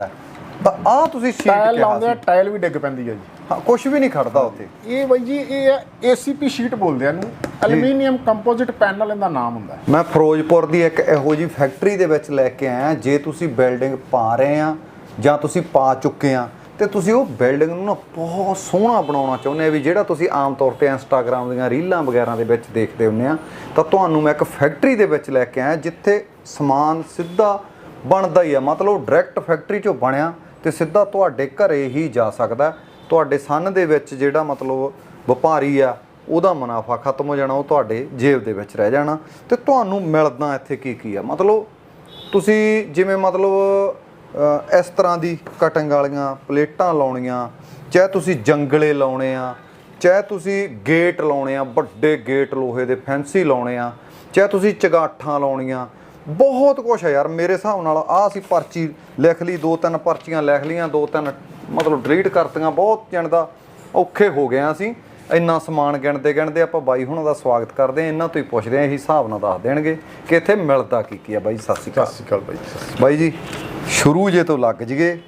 ਤਾਂ ਆ ਤੁਸੀਂ ਸ਼ੀਟ ਟਾਇਲ ਕਿਹਾ ਲਾਉਂਦੇ ਆ ਟਾਇਲ ਵੀ ਡਿੱਗ ਪੈਂਦੀ ਹੈ ਜੀ। ਹਾਂ ਕੁਝ ਵੀ ਨਹੀਂ ਖੜਦਾ ਉੱਥੇ। ਇਹ ਬਾਈ ਜੀ ਇਹ ਹੈ ACP ਸ਼ੀਟ ਬੋਲਦੇ ਆ ਇਹਨੂੰ। ਐਲੂਮੀਨੀਅਮ ਕੰਪੋਜ਼ਿਟ ਪੈਨਲ ਇਹਦਾ ਨਾਮ ਹੁੰਦਾ ਹੈ। ਮੈਂ ਫਿਰੋਜ਼ਪੁਰ ਦੀ ਇੱਕ ਇਹੋ ਜੀ ਫੈਕਟਰੀ ਦੇ ਵਿੱਚ ਲੈ ਕੇ ਆਇਆ ਜੇ ਤੁਸੀਂ ਬਿਲਡਿੰਗ ਪਾ ਰਹੇ ਆ ਜਾਂ ਤੁਸੀਂ ਪਾ ਚੁੱਕੇ ਆ ਤੇ ਤੁਸੀਂ ਉਹ ਬਿਲਡਿੰਗ ਨੂੰ ਨਾ ਬਹੁਤ ਸੋਹਣਾ ਬਣਾਉਣਾ ਚਾਹੁੰਦੇ ਆ ਵੀ ਜਿਹੜਾ ਤੁਸੀਂ ਆਮ ਤੌਰ ਤੇ ਇੰਸਟਾਗ੍ਰam ਦੀਆਂ ਰੀਲਾਂ ਵਗੈਰਾ ਦੇ ਵਿੱਚ ਦੇਖਦੇ ਹੁੰਦੇ ਆ ਤਾਂ ਤੁਹਾਨੂੰ ਮੈਂ ਇੱਕ ਫੈਕਟਰੀ ਦੇ ਵਿੱਚ ਲੈ ਕੇ ਆਇਆ ਜਿੱਥੇ ਸਮਾਨ ਸਿੱਧਾ ਬਣਦਾ ਹੀ ਆ। ਮਤਲਬ ਡਾਇਰੈਕਟ ਫੈਕਟਰੀ ਚੋਂ ਬਣਿਆ ਤੇ ਸਿੱਧਾ ਤੁਹਾਡੇ ਘਰੇ ਹੀ ਜਾ ਸਕਦਾ ਤੁਹਾਡੇ ਸੰਨ ਦੇ ਵਿੱਚ ਜਿਹੜਾ ਮਤਲਬ ਵਪਾਰੀ ਆ, ਉਹਦਾ ਮੁਨਾਫਾ ਖਤਮ ਹੋ ਜਾਣਾ, ਉਹ ਤੁਹਾਡੇ ਜੇਬ ਦੇ ਵਿੱਚ ਰਹਿ ਜਾਣਾ। ਤੇ ਤੁਹਾਨੂੰ ਮਿਲਦਾ ਇੱਥੇ ਕੀ ਕੀ ਆ? ਮਤਲਬ ਤੁਸੀਂ ਜਿਵੇਂ ਮਤਲਬ ਇਸ ਤਰ੍ਹਾਂ ਦੀ ਕਟਿੰਗ ਵਾਲੀਆਂ ਪਲੇਟਾਂ ਲਾਉਣੀਆਂ, ਚਾਹੇ ਤੁਸੀਂ ਜੰਗਲੇ ਲਾਉਣੇ ਆ, ਚਾਹੇ ਤੁਸੀਂ ਗੇਟ ਲਾਉਣੇ ਆ, ਵੱਡੇ ਗੇਟ ਲੋਹੇ ਦੇ ਫੈਂਸੀ ਲਾਉਣੇ ਆ, ਚਾਹੇ ਤੁਸੀਂ ਚਗਾਠਾਂ ਲਾਉਣੀਆਂ ਬਹੁਤ ਕੁਝ ਹੈ ਯਾਰ ਮੇਰੇ ਹਿਸਾਬ ਨਾਲ ਆ ਅਸੀਂ ਪਰਚੀ ਲਿਖ ਲਈ ਦੋ ਤਿੰਨ ਪਰਚੀਆਂ ਲਿਖ ਲੀਆਂ ਦੋ ਤਿੰਨ ਮਤਲਬ ਡਿਲੀਟ ਕਰਤੀਆਂ ਬਹੁਤ ਜਣ ਦਾ ਔਖੇ ਹੋ ਗਏ ਆ ਅਸੀਂ। ਇੰਨਾ ਸਮਾਨ ਗਿਣਦੇ ਗਿਣਦੇ ਆਪਾਂ ਬਾਈ ਹੁਣਾਂ ਦਾ ਸਵਾਗਤ ਕਰਦੇ ਆ ਇਹਨਾਂ ਤੋਂ ਹੀ ਪੁੱਛਦੇ ਆ ਇਹੀ ਹਿਸਾਬ ਨਾਲ ਦੱਸ ਦੇਣਗੇ ਕਿ ਇੱਥੇ ਮਿਲਦਾ ਕੀ ਕੀ ਆ ਬਾਈ ਸਤਿ ਸ਼੍ਰੀ ਸਤਿ ਅਕਾਲ ਸ਼੍ਰੀ ਅਕਾਲ ਬਾਈ ਸਤਿ ਬਾਈ ਜੀ ਸ਼ੁਰੂ ਜੇ ਤੋਂ ਲੱਗ ਜਗੇ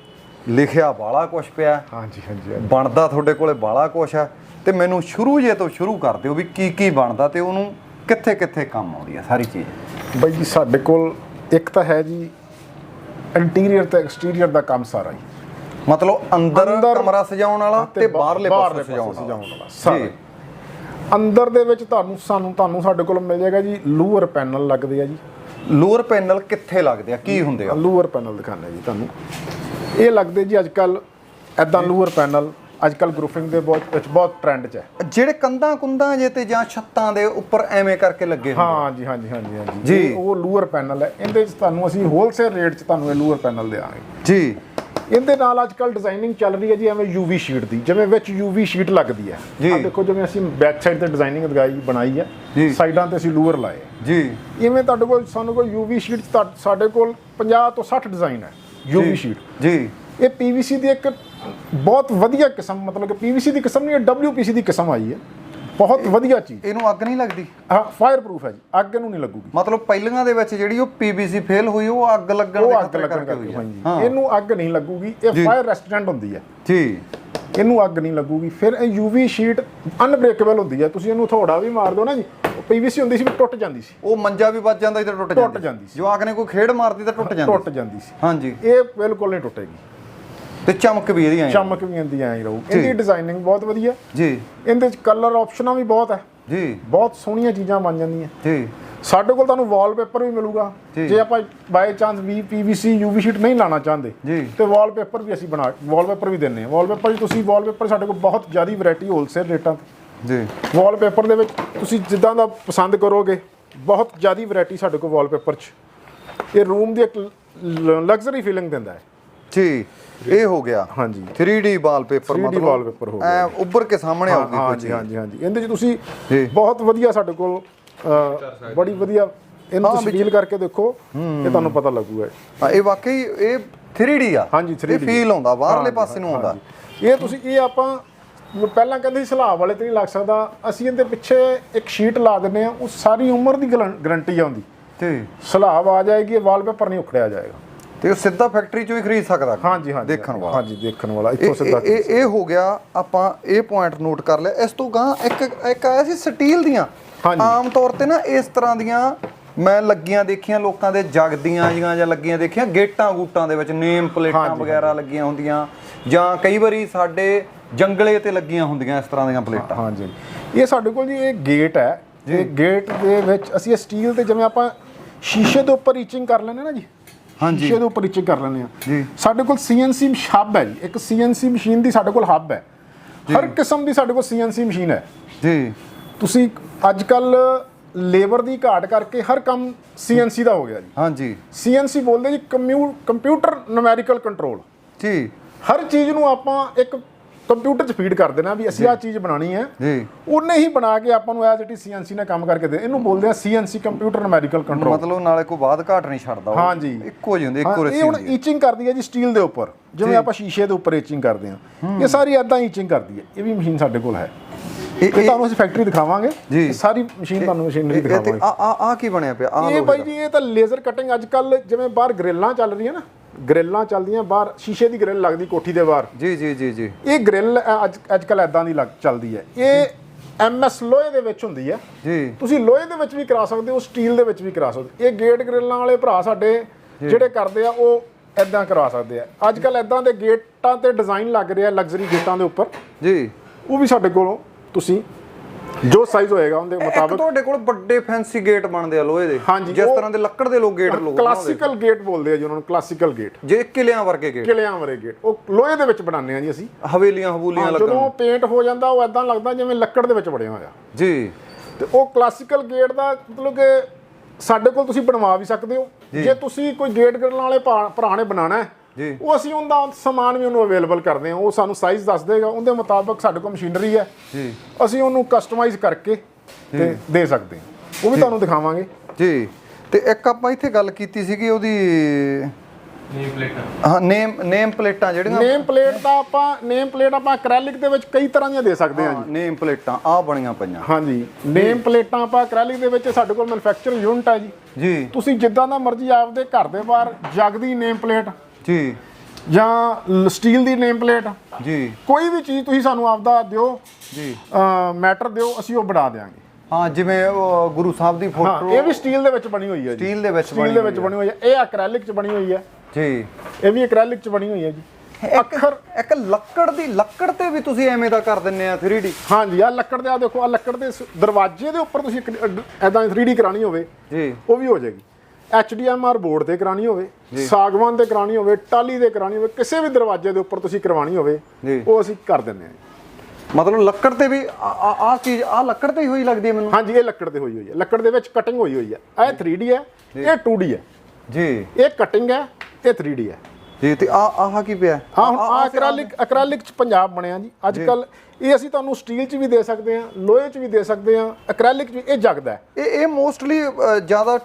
ਲਿਖਿਆ ਬਾਲਾ ਕੁਛ ਪਿਆ। ਹਾਂਜੀ ਹਾਂਜੀ। ਬਣਦਾ ਤੁਹਾਡੇ ਕੋਲੇ ਬਾਲਾ ਕੁਛ ਆ। ਤੇ ਮੈਨੂੰ ਸ਼ੁਰੂ ਜੇ ਤੋਂ ਸ਼ੁਰੂ ਕਰ ਦਿਓ ਵੀ ਕੀ ਕੀ ਬਣਦਾ ਤੇ ਉਹਨੂੰ ਕਿੱਥੇ ਕਿੱਥੇ ਕੰਮ ਆਉਂਦੀ ਆ ਸਾਰੀ ਚੀਜ਼? ਬਾਈ ਜੀ ਸਾਡੇ ਕੋਲ ਇੱਕ ਤਾਂ ਹੈ ਜੀ ਇੰਟੀਰੀਅਰ ਤੇ ਐਕਸਟੀਰੀਅਰ ਦਾ ਕੰਮ ਸਾਰਾ ਹੀ। ਮਤਲਬ ਅੰਦਰ ਕਮਰਾ ਸਜਾਉਣ ਵਾਲਾ ਤੇ ਬਾਹਰਲੇ ਪਾਸੇ ਸਜਾਉਣ ਵਾਲਾ। ਸਾਰਾ ਅੰਦਰ ਦੇ ਵਿੱਚ ਤੁਹਾਨੂੰ ਸਾਨੂੰ ਤੁਹਾਨੂੰ ਸਾਡੇ ਕੋਲ ਮਿਲ ਜਾਏਗਾ ਜੀ ਲੂਅਰ ਪੈਨਲ ਲੱਗਦੇ ਆ ਜੀ। ਲੋਅਰ ਪੈਨਲ ਕਿੱਥੇ ਲੱਗਦੇ ਆ? ਕੀ ਹੁੰਦੇ ਆ? ਲੂਅਰ ਪੈਨਲ ਦਿਖਾਣਾ ਜੀ ਤੁਹਾਨੂੰ। ਇਹ ਲੱਗਦੇ ਜੀ ਅੱਜ ਕੱਲ ਐਦਾਂ ਲੂਅਰ ਪੈਨਲ। ਅੱਜ ਕੱਲ ਗਰੂਫਿੰਗ ਦੇ ਬਹੁਤ ਵਿੱਚ ਬਹੁਤ ਟ੍ਰੈਂਡ 'ਚ ਹੈ। ਜਿਹੜੇ ਕੰਧਾਂ ਕੁੰਧਾਂ ਜੇ ਤੇ ਜਾਂ ਛੱਤਾਂ ਦੇ ਉੱਪਰ ਐਵੇਂ ਕਰਕੇ ਲੱਗੇ ਹੁੰਦੇ ਹਾਂ ਜੀ ਹਾਂਜੀ ਹਾਂਜੀ ਹਾਂਜੀ। ਜੀ। ਇਹ ਉਹ ਲੂਅਰ ਪੈਨਲ ਹੈ। ਇਹਦੇ 'ਚ ਤੁਹਾਨੂੰ ਅਸੀਂ ਹੋਲਸੇਲ ਰੇਟ 'ਚ ਤੁਹਾਨੂੰ ਇਹ ਲੂਅਰ ਪੈਨਲ ਦੇਵਾਂਗੇ ਜੀ। ਇਹਦੇ ਨਾਲ ਅੱਜ ਕੱਲ ਡਿਜ਼ਾਈਨਿੰਗ ਚੱਲ ਰਹੀ ਹੈ ਜੀ ਐਵੇਂ UV ਸ਼ੀਟ ਦੀ। ਜਿਵੇਂ ਵਿੱਚ UV ਸ਼ੀਟ ਲੱਗਦੀ ਹੈ। ਜੀ। ਆਹ ਦੇਖੋ ਜਿਵੇਂ ਅਸੀਂ ਬੈਕ ਸਾਈਡ ਤੇ ਡਿਜ਼ਾਈਨਿੰਗ ਲਗਾਈ ਬਣਾਈ ਹੈ। ਜੀ। ਸਾਈਡਾਂ ਤੇ ਅਸੀਂ ਲੂਅਰ ਲਾਏ। ਹੈ। ਜੀ। ਇਵੇਂ ਤੁਹਾਡੇ ਕੋਲ ਸਾਨੂੰ ਕੋਲ UV ਸ਼ੀਟ ਸਾਡੇ ਕੋਲ 50 ਤੋਂ 60 ਡਿਜ਼ਾਈਨ ਹੈ। ਜੀ, ਸ਼ੀਟ ਜੀ। ਇਹ PVC ਦੀ ਇੱਕ ਬਹੁਤ ਵਧੀਆ ਕਿਸਮ ਮਤਲਬ ਕਿ PVC ਦੀ ਕਿਸਮ ਨਹੀਂ ਇਹ WPC ਦੀ ਕਿਸਮ ਆਈ ਹੈ। ਬਹੁਤ ਵਧੀਆ ਚੀਜ਼। ਇਹਨੂੰ ਅੱਗ ਨਹੀਂ ਲੱਗਦੀ? ਹਾਂ ਫਾਇਰ ਪ੍ਰੂਫ ਹੈ ਜੀ। ਅੱਗ ਨੂੰ ਨਹੀਂ ਲੱਗੂਗੀ। ਮਤਲਬ ਪਹਿਲੀਆਂ ਦੇ ਵਿੱਚ ਜਿਹੜੀ ਉਹ ਪੀਬੀਸੀ ਫੇਲ ਹੋਈ ਉਹ ਅੱਗ ਲੱਗਣ ਦੇ ਉਹ ਅੱਗ ਖਤਰੇ ਲੱਗਣ ਕਰਕੇ ਹੋਈ ਹਾਂਜੀ ਹਾਂ। ਇਹਨੂੰ ਅੱਗ ਨਹੀਂ ਲੱਗੂਗੀ ਇਹ ਜੀ। ਫਾਇਰ ਰੈਸਟੋਰੈਂਟ ਹੁੰਦੀ ਹੈ। ਜੀ। ਇਹਨੂੰ ਅੱਗ ਨਹੀਂ ਲੱਗੂਗੀ। ਫਿਰ ਇਹ UV ਸ਼ੀਟ ਅਨਬ੍ਰੇਕੇਬਲ ਹੁੰਦੀ ਹੈ। ਤੁਸੀਂ ਇਹਨੂੰ ਥੋੜਾ ਵੀ ਮਾਰ ਦਿਓ ਨਾ ਜੀ PVC ਹੁੰਦੀ ਸੀ ਵੀ ਟੁੱਟ ਜਾਂਦੀ ਸੀ। ਉਹ ਮੰਜਾ ਵੀ ਵੱਜ ਜਾਂਦਾ ਇਧਰ ਟੁੱਟ ਟੁੱਟ ਜਾਂਦੀ ਸੀ। ਜਵਾਕ ਨੇ ਕੋਈ ਖੇਡ ਮਾਰਦੀ ਤਾਂ ਟੁੱਟ ਜਾਂਦੀ ਟੁੱਟ ਜਾਂਦੀ ਸੀ। ਹਾਂਜੀ। ਇਹ ਬਿਲਕੁਲ ਨਹੀਂ ਟੁੱਟੇਗੀ। ਤੇ ਚਮਕ ਵੀ ਇਹਦੀ ਆਈ। ਚਮਕ ਵੀ ਇਹਦੀ ਹੀ ਰਹੂ। ਇਹਦੀ ਡਿਜ਼ਾਈਨਿੰਗ ਬਹੁਤ ਵਧੀਆ। ਜੀ। ਇਹਦੇ ਚ ਕਲਰ ਆਪਸ਼ਨਾਂ ਵੀ ਬਹੁਤ ਹੈ ਜੀ। ਬਹੁਤ ਸੋਹਣੀਆਂ ਚੀਜ਼ਾਂ ਬਣ ਜਾਂਦੀਆਂ। ਜੀ। ਸਾਡੇ ਕੋਲ ਤੁਹਾਨੂੰ ਵਾਲਪੇਪਰ ਵੀ ਮਿਲੂਗਾ। ਜੀ। ਆਪਾਂ ਬਾਈ ਚਾਂਸ ਵੀ PVC UV ਸ਼ੀਟ ਨਹੀਂ ਲਾਣਾ ਚਾਹੁੰਦੇ ਜੀ। ਤੇ ਵਾਲਪੇਪਰ ਵੀ ਅਸੀਂ ਬਣਾ ਵਾਲਪੇਪਰ ਵੀ ਦਿੰਨੇ ਆ ਵਾਲਪੇਪਰ ਜੀ ਤੁਸੀਂ ਵਾਲਪੇਪਰ ਸਾਡੇ ਕੋਲ ਬਹੁਤ ਜ਼ਿਆਦਾ ਵੈਰਾਈਟੀ ਹੋਲਸੇਲ ਰੇਟਾਂ ਤੇ। ਜੀ। ਵਾਲਪੇਪਰ ਦੇ ਵਿੱਚ ਤੁਸੀਂ ਜਿੱਦਾਂ ਦਾ ਪਸੰਦ ਕਰੋਗੇ ਬਹੁਤ ਜ਼ਿਆਦਾ ਵੈਰਾਈਟੀ ਸਾਡੇ ਕੋਲ ਵਾਲਪੇਪਰ 'ਚ। ਇਹ ਰੂਮ ਦੀ ਇੱਕ ਲਗਜ਼ਰੀ ਫੀਲਿੰਗ ਦਿੰਦਾ ਹੈ। ਜੀ। ਇਹ ਹੋ ਗਿਆ। ਹਾਂਜੀ। 3D ਵਾਲਪੇਪਰ 3D ਮਤਲਬ wallpaper ਹੋ ਗਿਆ। ਐ ਉੱਭਰ ਕੇ ਸਾਹਮਣੇ ਆਊਗੀ ਕੋਈ ਹਾਂਜੀ ਚੀਜ਼ ਹਾਂਜੀ ਹਾਂਜੀ ਇਹਦੇ 'ਚ ਤੁਸੀਂ। ਬਹੁਤ ਵਧੀਆ ਸਾਡੇ ਕੋਲ ਬੜੀ ਵਧੀਆ ਇਹਨੂੰ ਤੁਸੀਂ ਫੀਲ ਕਰਕੇ ਦੇਖੋ ਇਹ ਤੁਹਾਨੂੰ ਪਤਾ ਲੱਗੂਗਾ। ਹਾਂ, ਇਹ ਵਾਕਈ ਇਹ 3D ਆ। ਹਾਂਜੀ 3D ਇਹ ਫੀਲ ਆਉਂਦਾ ਬਾਹਰਲੇ ਪਾਸੇ ਨੂੰ ਆਉਂਦਾ। ਇਹ ਤੁਸੀਂ ਇਹ ਆਪਾਂ ਪਹਿਲਾਂ ਕਹਿੰਦੇ ਸੀ ਸਲਾਬ ਵਾਲੇ ਤੇ ਨਹੀਂ ਲੱਗ ਸਕਦਾ। ਅਸੀਂ ਇਹਦੇ ਪਿੱਛੇ ਇੱਕ ਸ਼ੀਟ ਲਾ ਦਿੰਨੇ ਆ ਉਹ ਸਾਰੀ ਉਮਰ ਦੀ ਗਾਰੰਟੀ ਆਉਂਦੀ ਜੀ। ਸਲਾਬ ਆ ਜਾਏਗੀ ਵਾਲਪੇਪਰ ਨਹੀਂ ਉਖੜਿਆ ਜਾਏਗਾ। ਤੇ ਉਹ ਸਿੱਧਾ ਫੈਕਟਰੀ ਚੋਂ ਹੀ ਖਰੀਦ ਸਕਦਾ। ਹਾਂਜੀ ਹਾਂਜੀ ਦੇਖਣ ਵਾਲਾ। ਹਾਂਜੀ ਦੇਖਣ ਵਾਲਾ ਇੱਥੋਂ ਸਿੱਧਾ ਇਹ- ਇਹ ਹੋ ਗਿਆ ਆਪਾਂ ਇਹ ਪੁਆਇੰਟ ਨੋਟ ਕਰ ਲਿਆ। ਇਸ ਤੋਂ ਗਾਂ ਇੱਕ ਇੱਕ ਆਇਆ ਸੀ ਸਟੀਲ ਦੀਆਂ। ਆਮ ਤੌਰ ਤੇ ਨਾ ਇਸ ਤਰ੍ਹਾਂ ਦੀਆਂ ਮੈਂ ਲੱਗੀਆਂ ਦੇਖੀਆਂ ਲੋਕਾਂ ਦੇ ਜਗਦੀਆਂ ਜੀਆਂ ਜਾਂ ਲੱਗੀਆਂ ਦੇਖੀਆਂ ਗੇਟਾਂ ਗੂਟਾਂ ਦੇ ਵਿੱਚ ਨੇਮ ਪਲੇਟਾਂ ਵਗੈਰਾ ਲੱਗੀਆਂ ਹੁੰਦੀਆਂ ਜਾਂ ਕਈ ਵਾਰੀ ਸਾਡੇ ਜੰਗਲੇ ਤੇ ਲੱਗੀਆਂ ਹੁੰਦੀਆਂ ਇਸ ਤਰ੍ਹਾਂ ਦੀਆਂ ਪਲੇਟਾਂ। ਹਾਂਜੀ। ਇਹ ਸਾਡੇ ਕੋਲ ਜੀ ਇਹ ਗੇਟ ਹੈ। ਇਹ ਗੇਟ ਦੇ ਵਿੱਚ ਅਸੀਂ ਇਹ ਸਟੀਲ ਤੇ ਜਿਵੇਂ ਆਪਾਂ ਸ਼ੀਸ਼ੇ ਦੇ ਉੱਪਰ ਈਚਿੰਗ ਕਰ ਲੈਂਦੇ ਨਾ ਜੀ। ਸ਼ੀਸ਼ੇ ਦੇ ਉੱਪਰ ਈਚਿੰਗ ਕਰ ਲੈਂਦੇ ਆ ਜੀ। ਸਾਡੇ ਕੋਲ ਸੀਐਨਸੀ ਹੱਬ ਹੈ ਜੀ। ਇੱਕ ਸੀਐਨਸੀ ਮਸ਼ੀਨ ਦੀ ਸਾਡੇ ਕੋਲ ਹੱਬ ਹੈ। ਹਰ ਕਿਸਮ ਦੀ ਸਾਡੇ ਕੋਲ ਸੀਐਨਸੀ ਮਸ਼ੀਨ ਹੈ। ਜੀ। ਤੁਸੀਂ ਅੱਜ ਕੱਲ ਲੇਬਰ ਦੀ ਘਾਟ ਕਰਕੇ ਹਰ ਕੰਮ ਸੀਐਨਸੀ ਦਾ ਹੋ ਗਿਆ ਜੀ। ਹਾਂਜੀ। ਸੀਐਨਸੀ ਬੋਲਦੇ ਜੀ ਕੰਪਿਊਟਰ ਨੂਮੈਰੀਕਲ ਕੰਟਰੋਲ ਜੀ। ਹਰ ਚੀਜ਼ ਨੂੰ ਆਪਾਂ ਇੱਕ ਕੰਪਿਊਟਰ 'ਚ ਫੀਡ ਕਰ ਦੇਣਾ ਵੀ ਅਸੀਂ ਆਹ ਚੀਜ਼ ਬਣਾਣੀ ਹੈ। ਜੀ। ਉਹਨੇ ਹੀ ਬਣਾ ਕੇ ਆਪਾਂ ਨੂੰ ਐਜ਼ ਇਟ ਇਜ਼ ਸੀਐਨਸੀ ਨਾਲ ਕੰਮ ਕਰਕੇ ਦੇ ਇਹਨੂੰ ਬੋਲਦੇ ਆ ਸੀਐਨਸੀ ਕੰਪਿਊਟਰ ਨੂਮੈਰੀਕਲ ਕੰਟਰੋਲ ਮਤਲਬ ਨਾਲੇ ਕੋਈ ਬਾਦ ਘਾਟ ਨਹੀਂ ਛੱਡਦਾ ਉਹ। ਹਾਂਜੀ। ਇੱਕੋ ਜਿਹੀ ਹੁੰਦੀ ਇੱਕੋ ਇਹ ਰਸੀ ਹੁਣ ਹੁੰਦੀ ਹੈ। ਈਚਿੰਗ ਕਰਦੀ ਹੈ ਜੀ ਸਟੀਲ ਦੇ ਉੱਪਰ। ਜਿਵੇਂ ਆਪਾਂ ਸ਼ੀਸ਼ੇ ਦੇ ਉੱਪਰ ਈਚਿੰਗ ਕਰਦੇ ਹਾਂ। ਇਹ ਸਾਰੀ ਐਦਾਂ ਈਚਿੰਗ ਕਰਦੀ ਹੈ। ਇਹ ਵੀ ਮਸ਼ੀਨ ਸਾਡੇ ਕੋਲ ਹੈ। ਇਹ ਇਹ ਤੁਹਾਨੂੰ ਅਸੀਂ ਫੈਕਟਰੀ ਦਿਖਾਵਾਂਗੇ। ਜੀ। ਇਹ ਸਾਰੀ ਮਸ਼ੀਨ ਤੁਹਾਨੂੰ ਮਸ਼ੀਨਰੀ ਇਹ- ਇਹ ਦਿਖਾਵਾਂਗੇ। ਆ ਆ ਆ ਕੀ ਬਣਿਆ ਪਿਆ? ਆ ਇਹ ਬਾਈ ਜੀ ਇਹ ਤਾਂ ਲੇਜ਼ਰ ਕਟਿੰਗ ਅੱਜ ਕੱਲ ਜਿਵੇਂ ਬਾਹਰ ਗ੍ਰਿਲਾਂ ਚੱਲ ਰਹੀਆਂ ਨਾ। ਗ੍ਰਿਲਾਂ ਚੱਲਦੀਆਂ ਬਾਹਰ ਸ਼ੀਸ਼ੇ ਦੀ ਗ੍ਰਿਲ ਲੱਗਦੀ ਕੋਠੀ ਦੇ ਬਾਹਰ। ਜੀ ਜੀ ਜੀ ਜੀ। ਇਹ ਗ੍ਰਿਲ ਅੱਜ ਅੱਜ ਕੱਲ ਐਦਾਂ ਦੀ ਲੱਗ ਚੱਲਦੀ ਹੈ। ਇਹ ਐਮਐਸ ਲੋਹੇ ਦੇ ਵਿੱਚ ਹੁੰਦੀ ਹੈ। ਜੀ। ਤੁਸੀਂ ਲੋਹੇ ਦੇ ਵਿੱਚ ਵੀ ਕਰਾ ਸਕਦੇ ਹੋ ਸਟੀਲ ਦੇ ਵਿੱਚ ਵੀ ਕਰਾ ਸਕਦੇ ਹੋ। ਇਹ ਗੇਟ ਗ੍ਰਿਲਾਂ ਵਾਲੇ ਭਰਾ ਸਾਡੇ ਜਿਹੜੇ ਕਰਦੇ ਆ ਉਹ ਐਦਾਂ ਕਰਵਾ ਸਕਦੇ ਆ। ਅੱਜ ਕੱਲ ਐਦਾਂ ਦੇ ਗੇਟਾਂ ਤੇ ਡਿਜ਼ਾਈਨ ਲੱਗ ਰਿਹਾ ਲਗਜ਼ਰੀ ਗੇਟਾਂ ਦੇ ਉੱਪਰ। ਜੀ। ਉਹ ਵੀ ਸਾਡੇ ਕੋਲੋਂ ਤੁਸੀਂ ਜੋ ਸਾਈਜ਼ ਹੋਏਗਾ ਉਹਦੇ ਮੁਤਾਬਕ ਤੁਹਾਡੇ ਕੋਲ ਵੱਡੇ ਫੈਂਸੀ ਗੇਟ ਬਣਦੇ ਆ ਲੋਹੇ ਦੇ। ਜਿਸ ਤਰ੍ਹਾਂ ਦੇ ਲੱਕੜ ਦੇ ਲੋਕ ਗੇਟ ਲੋਕ ਕਲਾਸੀਕਲ ਗੇਟ ਬੋਲਦੇ ਆ ਜੀ ਉਹਨਾਂ ਨੂੰ ਕਲਾਸੀਕਲ ਗੇਟ ਜੇ ਕਿਲਿਆਂ ਵਰਗੇ ਗੇਟ ਕਿਲਿਆਂ ਵਾਲੇ ਗੇਟ ਉਹ ਲੋਹੇ ਦੇ ਵਿੱਚ ਬਣਾਉਂਦੇ ਆ ਜੀ ਅਸੀਂ। ਹਵੇਲੀਆਂ ਹਬੂਲੀਆਂ ਲੱਗਣ। ਜਦੋਂ ਪੇਂਟ ਹੋ ਜਾਂਦਾ ਉਹ ਐਦਾਂ ਲੱਗਦਾ ਜਿਵੇਂ ਲੱਕੜ ਦੇ ਵਿੱਚ ਬਣਿਆ ਹੋਇਆ। ਜੀ। ਤੇ ਉਹ ਕਲਾਸੀਕਲ ਗੇਟ ਦਾ ਮਤਲਬ ਕਿ ਸਾਡੇ ਕੋਲ ਤੁਸੀਂ ਬਣਵਾ ਵੀ ਸਕਦੇ ਹੋ। ਜੇ। ਤੁਸੀਂ ਕੋਈ ਗੇਟ ਕਰਨ ਵਾਲੇ ਭਰਾ ਨੇ ਬਣਾਉਣਾ ਹੈ ਉਹ ਅਸੀਂ ਉਹਦਾ ਸਮਾਨ ਵੀ ਉਹਨੂੰ ਅਵੇਲੇਬਲ ਕਰਦੇ ਹਾਂ। ਉਹ ਸਾਨੂੰ ਸਾਈਜ਼ ਦੱਸ ਦੇਗਾ। ਉਹਦੇ ਮੁਤਾਬਕ ਸਾਡੇ ਕੋਲ ਮਸ਼ੀਨਰੀ ਹੈ। ਜੀ। ਅਸੀਂ ਉਹਨੂੰ ਕਸਟਮਾਈਜ਼ ਕਰਕੇ ਤੇ ਦੇ ਸਕਦੇ ਹਾਂ। ਉਹ ਵੀ ਤੁਹਾਨੂੰ ਦਿਖਾਵਾਂਗੇ। ਜੀ। ਤੇ ਇੱਕ ਆਪਾਂ ਇੱਥੇ ਗੱਲ ਕੀਤੀ ਸੀਗੀ ਉਹਦੀ ਨੇਮ ਪਲੇਟਾਂ ਹਾਂ ਨੇਮ ਨੇਮ ਪਲੇਟਾਂ ਜਿਹੜੀਆਂ ਨੇਮ ਪਲੇਟ ਦਾ ਆਪਾਂ ਨੇਮ ਪਲੇਟ ਆਪਾਂ ਐਕ੍ਰੈਲਿਕ ਦੇ ਵਿੱਚ ਕਈ ਤਰ੍ਹਾਂ ਦੀਆਂ ਦੇ ਸਕਦੇ ਹਾਂ ਜੀ। ਨੇਮ ਪਲੇਟਾਂ ਆ ਬਣੀਆਂ ਪਈਆਂ। ਹਾਂਜੀ। ਨੇਮ ਪਲੇਟਾਂ ਆਪਾਂ ਐਕ੍ਰੈਲਿਕ ਦੇ ਵਿੱਚ ਸਾਡੇ ਕੋਲ ਮੈਨੂਫੈਕਚਰ ਯੂਨਿਟ ਹੈ ਜੀ। ਜੀ। ਤੁਸੀਂ ਜਿੱਦਾਂ ਦਾ ਮਰਜ਼ੀ ਆਪਦੇ ਘਰ ਦੇ ਬਾਹਰ ਜਗਦੀ ਨੇਮ ਪਲੇਟ ਜੀ। ਜਾਂ ਸਟੀਲ ਦੀ ਨੇਮ ਪਲੇਟ ਜੀ। ਕੋਈ ਵੀ ਚੀਜ਼ ਤੁਸੀਂ ਸਾਨੂੰ ਆਪਦਾ ਦਿਓ। ਜੀ। ਮੈਟਰ ਦਿਓ ਅਸੀਂ ਉਹ ਬਣਾ ਦੇਵਾਂਗੇ ਹਾਂ ਜਿਵੇਂ ਉਹ ਗੁਰੂ ਸਾਹਿਬ ਦੀ ਫੋਟੋ ਇਹ ਵੀ ਸਟੀਲ ਦੇ ਵਿੱਚ ਬਣੀ ਹੋਈ ਹੈ ਜੀ। ਸਟੀਲ ਦੇ ਵਿੱਚ ਸਟੀਲ ਬਣੀ ਦੇ ਵਿੱਚ ਬਣੀ ਹੋਈ ਹੈ। ਇਹ ਐਕ੍ਰੈਲਿਕ ਚ ਬਣੀ ਹੋਈ ਹੈ। ਜੀ। ਇਹ ਵੀ ਐਕ੍ਰੈਲਿਕ ਚ ਬਣੀ ਹੋਈ ਹੈ ਜੀ। ਅੱਖਰ ਇੱਕ ਲੱਕੜ ਦੀ ਲੱਕੜ ਤੇ ਵੀ ਤੁਸੀਂ ਐਵੇਂ ਦਾ ਕਰ ਦਿੰਨੇ ਆ 3D ਹਾਂਜੀ ਆ ਲੱਕੜ ਦੇ ਆ ਦੇਖੋ ਆ ਲੱਕੜ ਦੇ ਦਰਵਾਜ਼ੇ ਦੇ ਉੱਪਰ ਤੁਸੀਂ ਐਦਾਂ 3D ਕਰਾਣੀ ਹੋਵੇ। ਜੀ। ਉਹ ਵੀ ਹੋ ਜਾਏਗੀ। HDMR ਬੋਰਡ ਤੇ ਕਰਾਣੀ ਹੋਵੇ ਸਾਗਵਾਨ ਤੇ ਕਰਾਣੀ ਹੋਵੇ ਟਾਲੀ ਤੇ ਕਰਾਣੀ ਹੋਵੇ ਕਿਸੇ ਵੀ ਦਰਵਾਜ਼ੇ ਦੇ ਉੱਪਰ ਤੁਸੀਂ ਕਰਵਾਣੀ ਹੋਵੇ। ਉਹ ਅਸੀਂ ਕਰ ਦਿੰਦੇ ਹਾਂ ਮਤਲਬ ਲੱਕੜ ਤੇ ਵੀ ਆ ਆ ਚੀਜ਼ ਆ ਲੱਕੜ ਤੇ ਹੀ ਹੋਈ ਲੱਗਦੀ ਹੈ ਮੈਨੂੰ? ਹਾਂਜੀ ਇਹ ਲੱਕੜ ਤੇ ਹੋਈ ਹੋਈ ਹੈ। ਲੱਕੜ ਦੇ ਵਿੱਚ ਕਟਿੰਗ ਹੋਈ ਹੋਈ ਹੈ। ਇਹ 3D ਹੈ ਇਹ 2D ਹੈ। ਜੀ। ਇਹ ਕਟਿੰਗ ਹੈ ਇਹ 3D ਹੈ। ਜੀ ਤੇ ਆ ਆਹ ਕੀ ਪਿਆ? ਹਾਂ ਹੁਣ ਆ ਐਕ੍ਰੈਲਿਕ ਐਕ੍ਰੈਲਿਕ ਚ ਪੰਜਾਬ ਬਣਿਆ ਜੀ। ਅੱਜ ਕੱਲ ਇਹ ਅਸੀਂ ਤੁਹਾਨੂੰ ਸਟੀਲ ਚ ਵੀ ਦੇ ਸਕਦੇ ਹਾਂ ਲੋਹੇ ਚ ਵੀ ਦੇ ਸਕਦੇ ਹਾਂ ਐਕ੍ਰੈਲਿਕ ਚ ਇਹ ਜਗਦਾ ਇਹ ਇਹ ਮੋਸਟਲੀ ਜ਼ਿਆਦਾ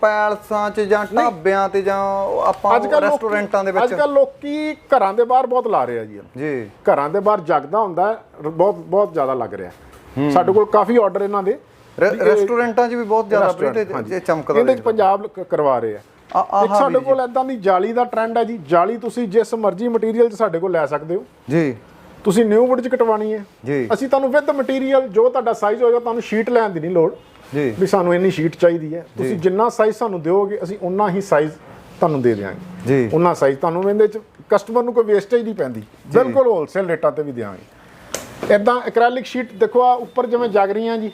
ਪੈਲਸਾਂ 'ਚ ਜਾਂ ਢਾਬਿਆਂ ਤੇ ਜਾਂ ਆਪਾਂ ਅੱਜ ਰੈਸਟੋਰੈਂਟਾਂ ਦੇ ਅੱਜ ਵਿੱਚ ਕੱਲ ਲੋਕੀ ਘਰਾਂ ਦੇ ਬਾਹਰ ਬਹੁਤ ਲਾ ਰਹੇ ਆ ਜੀ। ਜੀ। ਘਰਾਂ ਦੇ ਬਾਹਰ ਜਗਦਾ ਹੁੰਦਾ ਬਹੁਤ ਬਹੁਤ ਜ਼ਿਆਦਾ ਲੱਗ ਰਿਹਾ। ਸਾਡੇ ਕੋਲ ਕਾਫੀ ਆਰਡਰ ਇਹਨਾਂ ਦੇ। ਰੈਸਟੋਰੈਂਟਾਂ 'ਚ ਵੀ ਬਹੁਤ ਜ਼ਿਆਦਾ ਪ੍ਰਿੰਟ ਚਮਕਦਾ ਇਹਦੇ ਚ ਪੰਜਾਬ ਕਰਵਾ ਰਹੇ ਆ ਆ- ਇੱਕ ਸਾਡੇ ਕੋਲ ਐਦਾਂ ਦੀ ਜਾਲੀ ਦਾ ਟ੍ਰੈਂਡ ਹੈ ਜੀ। ਜਾਲੀ ਤੁਸੀਂ ਜਿਸ ਮਰਜ਼ੀ ਮਟੀਰੀਅਲ ਚ ਸਾਡੇ ਕੋਲ ਲੈ ਸਕਦੇ ਹੋ। ਜੀ। ਤੁਸੀਂ ਨਿਊ ਵੁੱਡ ਚ ਕਟਵਾਣੀ ਹੈ। ਜੀ। ਅਸੀਂ ਤੁਹਾਨੂੰ ਵਿਦ ਮਟੀਰੀਅਲ ਜੋ ਤੁਹਾਡਾ ਸਾਈਜ਼ ਹੋਏਗਾ ਤੁਹਾਨੂੰ ਸ਼ੀਟ ਲੈਣ ਦੀ ਨਹੀਂ ਲੋੜ। ਜੀ। ਵੀ ਸਾਨੂੰ ਇੰਨੀ ਸ਼ੀਟ ਚਾਹੀਦੀ ਹੈ। ਤੁਸੀਂ ਜਿੰਨਾ ਸਾਈਜ਼ ਸਾਨੂੰ ਦਿਓਗੇ ਅਸੀਂ ਉਨਾ ਹੀ ਸਾਈਜ਼ ਤੁਹਾਨੂੰ ਦੇ ਦਿਆਂਗੇ। ਜੀ। ਉਨਾ ਸਾਈਜ਼ ਤੁਹਾਨੂੰ ਇਹਦੇ ਚ ਕਸਟਮਰ ਨੂੰ ਕੋਈ ਵੇਸਟੇਜ ਨਹੀਂ ਪੈਂਦੀ। ਬਿਲਕੁਲ ਹੋਲਸੇਲ ਰੇਟਾਂ ਤੇ ਵੀ ਦਿਆਂਗੇ। ਇਦਾਂ ਐਕ੍ਰੈਲਿਕ ਸ਼ੀਟ ਦੇਖੋ ਆ ਉੱਪਰ ਜਿਵੇਂ ਜਗ ਰਹੀਆਂ ਜੀ।